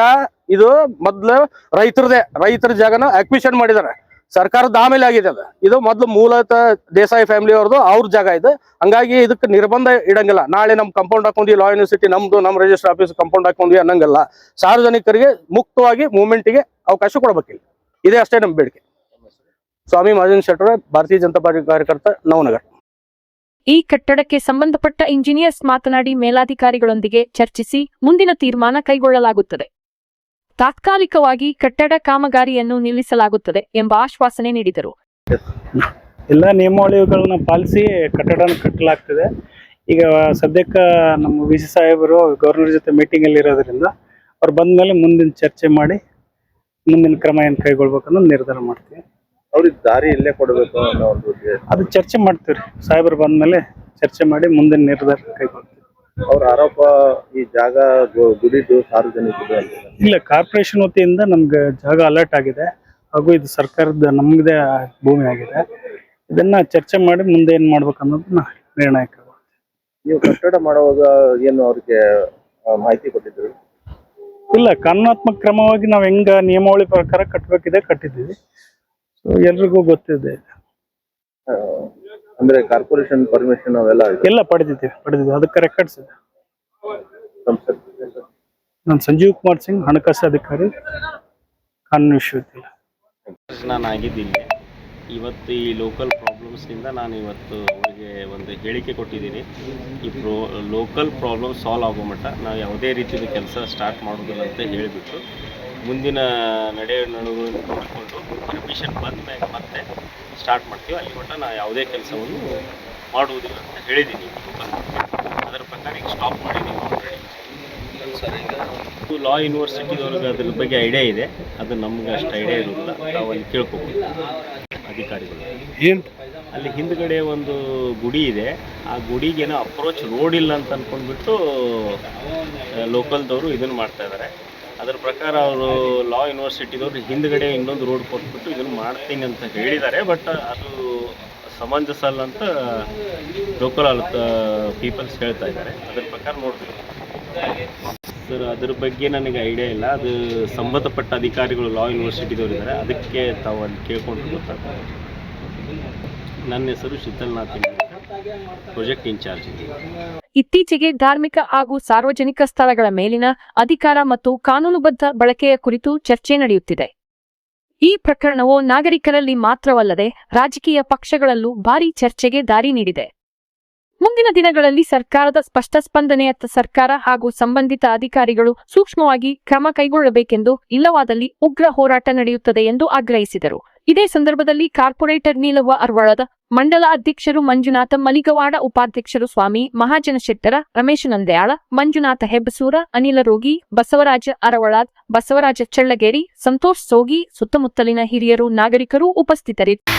ಇದು ಮೊದ್ಲು ರೈತರದೇ. ರೈತರ ಜಾಗನ ಅಕ್ವಿಷನ್ ಮಾಡಿದಾರೆ. ಸರ್ಕಾರದ ಆಮೇಲೆ ಆಗಿದೆ ಅದು. ಇದು ಮೊದ್ಲು ಮೂಲತ ದೇಸಾಯಿ ಫ್ಯಾಮಿಲಿ ಅವ್ರದ್ದು, ಅವ್ರ ಜಾಗ ಇದು. ಹಂಗಾಗಿ ಇದಕ್ಕೆ ನಿರ್ಬಂಧ ಇಡಂಗಿಲ್ಲ. ನಾಳೆ ನಮ್ ಕಂಪೌಂಡ್ ಹಾಕೊಂಡ್ವಿ ಲಾ ಯೂನಿವರ್ಸಿಟಿ ನಮ್ದು ನಮ್ಮ ರಿಜಿಸ್ಟರ್ ಆಫೀಸ್ ಕಂಪೌಂಡ್ ಹಾಕೊಂಡ್ವಿ ಅನ್ನಂಗಿಲ್ಲ. ಸಾರ್ವಜನಿಕರಿಗೆ ಮುಕ್ತವಾಗಿ ಮೂವ್ಮೆಂಟ್ಗೆ ಅವಕಾಶ ಕೊಡಬೇಕಿಲ್ಲ. ಇದೇ ಅಷ್ಟೇ ನಮ್ಮ ಬೇಡಿಕೆ. ಸ್ವಾಮಿ ಮಹಾಜನ್ ಶೆಟ್ಟರ್, ಭಾರತೀಯ ಜನತಾ ಪಾರ್ಟಿ ಕಾರ್ಯಕರ್ತ ನವನಗರ್. ಈ ಕಟ್ಟಡಕ್ಕೆ ಸಂಬಂಧಪಟ್ಟ ಇಂಜಿನಿಯರ್ಸ್ ಮಾತನಾಡಿ ಮೇಲಾಧಿಕಾರಿಗಳೊಂದಿಗೆ ಚರ್ಚಿಸಿ ಮುಂದಿನ ತೀರ್ಮಾನ ಕೈಗೊಳ್ಳಲಾಗುತ್ತದೆ. ತಾತ್ಕಾಲಿಕವಾಗಿ ಕಟ್ಟಡ ಕಾಮಗಾರಿಯನ್ನು ನಿಲ್ಲಿಸಲಾಗುತ್ತದೆ ಎಂಬ ಆಶ್ವಾಸನೆ ನೀಡಿದರು. ಎಲ್ಲ ನಿಯಮಾವಳಿಗಳನ್ನ ಪಾಲಿಸಿ ಕಟ್ಟಡ ಕಟ್ಟಲಾಗ್ತದೆ. ಈಗ ಸದ್ಯಕ್ಕೆ ನಮ್ಮ ವಿ ಸಿ ಸಾಹೇಬರು ಗವರ್ನರ್ ಜೊತೆ ಮೀಟಿಂಗ್ ಅಲ್ಲಿ ಇರೋದ್ರಿಂದ ಅವ್ರು ಬಂದ ಮೇಲೆ ಮುಂದಿನ ಚರ್ಚೆ ಮಾಡಿ ಮುಂದಿನ ಕ್ರಮ ಏನು ಕೈಗೊಳ್ಬೇಕು ಅನ್ನೋದು ನಿರ್ಧಾರ ಮಾಡ್ತೀವಿ. ಅವ್ರಿಗೆ ದಾರಿ ಇಲ್ಲೇ ಕೊಡಬೇಕು ಅನ್ನೋ ಒಂದು ಅದು ಚರ್ಚೆ ಮಾಡ್ತೀವಿ ರೀ ಸಾಹೇಬರು ಬಂದ ಮೇಲೆ ಚರ್ಚೆ ಮಾಡಿ ಮುಂದಿನ ನಿರ್ಧಾರ ಕೈಗೊಳ್ತೀವಿ. ಅವ್ರ ಆರೋಪ ಈ ಜಾಗ ದುಡಿದು ಗುಡಿದು ಸಾರ್ವಜನಿಕರು ಇಲ್ಲ ಕಾರ್ಪೊರೇಷನ್ ವತಿಯಿಂದ ನಮ್ಗೆ ಜಾಗ ಅಲರ್ಟ್ ಆಗಿದೆ. ಹಾಗೂ ಇದು ಸರ್ಕಾರದ ನಮ್ಗದೇ ಭೂಮಿ ಆಗಿದೆ. ಇದನ್ನ ಚರ್ಚೆ ಮಾಡಿ ಮುಂದೆ ಏನ್ ಮಾಡ್ಬೇಕು ಅನ್ನೋದನ್ನ ನಿರ್ಣಾಯಕ ನೀವು ಕಟ್ಟಡ ಮಾಡುವಾಗ ಏನು ಅವ್ರಿಗೆ ಮಾಹಿತಿ ಕೊಟ್ಟಿದ್ರು ಇಲ್ಲ ಕಾನೂನಾತ್ಮಕ ಕ್ರಮವಾಗಿ ನಾವು ಹೆಂಗ ನಿಯಮಾವಳಿ ಪ್ರಕಾರ ಕಟ್ಟಬೇಕಿದೆ ಕಟ್ಟಿದ್ದೀವಿ. ಸೊ ಎಲ್ರಿಗೂ ಗೊತ್ತಿದೆ. ಅಂದ್ರೆ ಕಾರ್ಪೊರೇಷನ್ ಪರ್ಮಿಷನ್ ಅವೆಲ್ಲ ಇದೆ. ಎಲ್ಲ ಪಡೆದಿದ್ದೀವಿ ಪಡೆದಿದ್ದೀವಿ. ಅದಕ್ಕೆ ರೆಕಾರ್ಡ್ಸ್ ಇದೆ. ನಾನು ಸಂಜೀವ್ ಕುಮಾರ್ ಸಿಂಗ್ ಹಣಕಾಸು ಅಧಿಕಾರಿ ಕಾನೂನು ವಿಶ್ವವಿದ್ಯಾಲಯ. ನಾನು ಆಗಿದ್ದೀನಿ. ಇವತ್ತು ಈ ಲೋಕಲ್ ಪ್ರಾಬ್ಲಮ್ಸ್ನಿಂದ ನಾನು ಇವತ್ತು ಅವರಿಗೆ ಒಂದು ಹೇಳಿಕೆ ಕೊಟ್ಟಿದ್ದೀನಿ. ಈ ಪ್ರೋ ಲೋಕಲ್ ಪ್ರಾಬ್ಲಮ್ ಸಾಲ್ವ್ ಆಗೋ ಮಟ್ಟ ನಾವು ಯಾವುದೇ ರೀತಿಯ ಕೆಲಸ ಸ್ಟಾರ್ಟ್ ಮಾಡೋದಿಲ್ಲ ಅಂತ ಹೇಳಿಬಿಟ್ಟು ಮುಂದಿನ ನಡೆ ನಡುಗಳನ್ನು ನೋಡಿಕೊಂಡು ಪರ್ಮಿಷನ್ ಬಂದ ಮೇಲೆ ಮತ್ತೆ ಸ್ಟಾರ್ಟ್ ಮಾಡ್ತೀವಿ. ಅಲ್ಲಿ ಮಟ್ಟ ನಾವು ಯಾವುದೇ ಕೆಲಸವನ್ನು ಮಾಡುವುದಿಲ್ಲ ಅಂತ ಹೇಳಿದ್ದೀನಿ. ಅದರ ಪ್ರಕಾರ ಈಗ ಸ್ಟಾಪ್ ಮಾಡಿದ್ದೀನಿ ಆಲ್ರೆಡಿ ಲಾ ಯೂನಿವರ್ಸಿಟಿದವ್ರಿಗೆ ಅದ್ರ ಬಗ್ಗೆ ಐಡಿಯಾ ಇದೆ. ಅದು ನಮ್ಗೆ ಅಷ್ಟು ಐಡಿಯಾ ಇರೋದಿಲ್ಲ. ನಾವು ಅಲ್ಲಿ ಕೇಳ್ಕೊಬೋದು. ಅಧಿಕಾರಿಗಳು. ಏನು? ಅಲ್ಲಿ ಹಿಂದ್ಗಡೆ ಒಂದು ಗುಡಿ ಇದೆ. ಆ ಗುಡಿಗೇನೋ ಅಪ್ರೋಚ್ ರೋಡ್ ಇಲ್ಲ ಅಂತ ಅಂದ್ಕೊಂಡ್ಬಿಟ್ಟು ಲೋಕಲ್ದವರು ಇದನ್ನು ಮಾಡ್ತಾ ಇದ್ದಾರೆ ಅದರ ಪ್ರಕಾರ ಅವರು ಲಾ ಯೂನಿವರ್ಸಿಟಿದವ್ರು ಹಿಂದ್ಗಡೆ ಇನ್ನೊಂದು ರೋಡ್ ಕೊಟ್ಬಿಟ್ಟು ಇದನ್ನು ಮಾಡ್ತೀನಿ ಅಂತ ಹೇಳಿದ್ದಾರೆ. ಬಟ್ ಅದು ಸಮಂಜಸ ಅಲ್ಲ ಅಂತ ಲೋಕಲ್ ಪೀಪಲ್ಸ್ ಹೇಳ್ತಾ ಇದ್ದಾರೆ. ಅದ್ರ ಪ್ರಕಾರ ನೋಡ್ತೀವಿ ಸರ್ ಅದ್ರ ಬಗ್ಗೆ ನನಗೆ ಐಡಿಯಾ ಇಲ್ಲ. ಅದು ಸಂಬಂಧಪಟ್ಟ ಅಧಿಕಾರಿಗಳು ಲಾ ಯೂನಿವರ್ಸಿಟಿದವ್ರು ಇದ್ದಾರೆ. ಅದಕ್ಕೆ ತಾವು ಅಲ್ಲಿ ಕೇಳ್ಕೊಂಡು ನನ್ನ ಹೆಸರು ಶೀತಲ್ನಾಥ್ ಪ್ರಾಜೆಕ್ಟ್ ಇನ್ಚಾರ್ಜ್ ಇತ್ತೀಚೆಗೆ ಧಾರ್ಮಿಕ ಹಾಗೂ ಸಾರ್ವಜನಿಕ ಸ್ಥಳಗಳ ಮೇಲಿನ ಅಧಿಕಾರ ಮತ್ತು ಕಾನೂನುಬದ್ಧ ಬಳಕೆಯ ಕುರಿತು ಚರ್ಚೆ ನಡೆಯುತ್ತಿದೆ. ಈ ಪ್ರಕರಣವು ನಾಗರಿಕರಲ್ಲಿ ಮಾತ್ರವಲ್ಲದೆ ರಾಜಕೀಯ ಪಕ್ಷಗಳಲ್ಲೂ ಭಾರೀ ಚರ್ಚೆಗೆ ದಾರಿ ನೀಡಿದೆ. ಮುಂದಿನ ದಿನಗಳಲ್ಲಿ ಸರ್ಕಾರದ ಸ್ಪಷ್ಟ ಸ್ಪಂದನೆಯತ್ತ ಸರ್ಕಾರ ಹಾಗೂ ಸಂಬಂಧಿತ ಅಧಿಕಾರಿಗಳು ಸೂಕ್ಷ್ಮವಾಗಿ ಕ್ರಮ ಕೈಗೊಳ್ಳಬೇಕೆಂದು ಇಲ್ಲವಾದಲ್ಲಿ ಉಗ್ರ ಹೋರಾಟ ನಡೆಯುತ್ತದೆ ಎಂದು ಆಗ್ರಹಿಸಿದರು. ಇದೇ ಸಂದರ್ಭದಲ್ಲಿ ಕಾರ್ಪೊರೇಟರ್ ನೀಲವ್ವ ಅರ್ವಳದ ಮಂಡಲ ಅಧ್ಯಕ್ಷರು ಮಂಜುನಾಥ ಮಲಿಗವಾಡ, ಉಪಾಧ್ಯಕ್ಷರು ಸ್ವಾಮಿ ಮಹಾಜನ ಶೆಟ್ಟರ ರಮೇಶ ನಂದ್ಯಾಳ, ಮಂಜುನಾಥ ಹೆಬ್ಬಸೂರ, ಅನಿಲ ರೋಗಿ, ಬಸವರಾಜ ಅರವಳಾದ್, ಬಸವರಾಜ ಚಳ್ಳಗೇರಿ, ಸಂತೋಷ್ ಸೋಗಿ, ಸುತ್ತಮುತ್ತಲಿನ ಹಿರಿಯರು, ನಾಗರಿಕರು ಉಪಸ್ಥಿತರಿದ್ದರು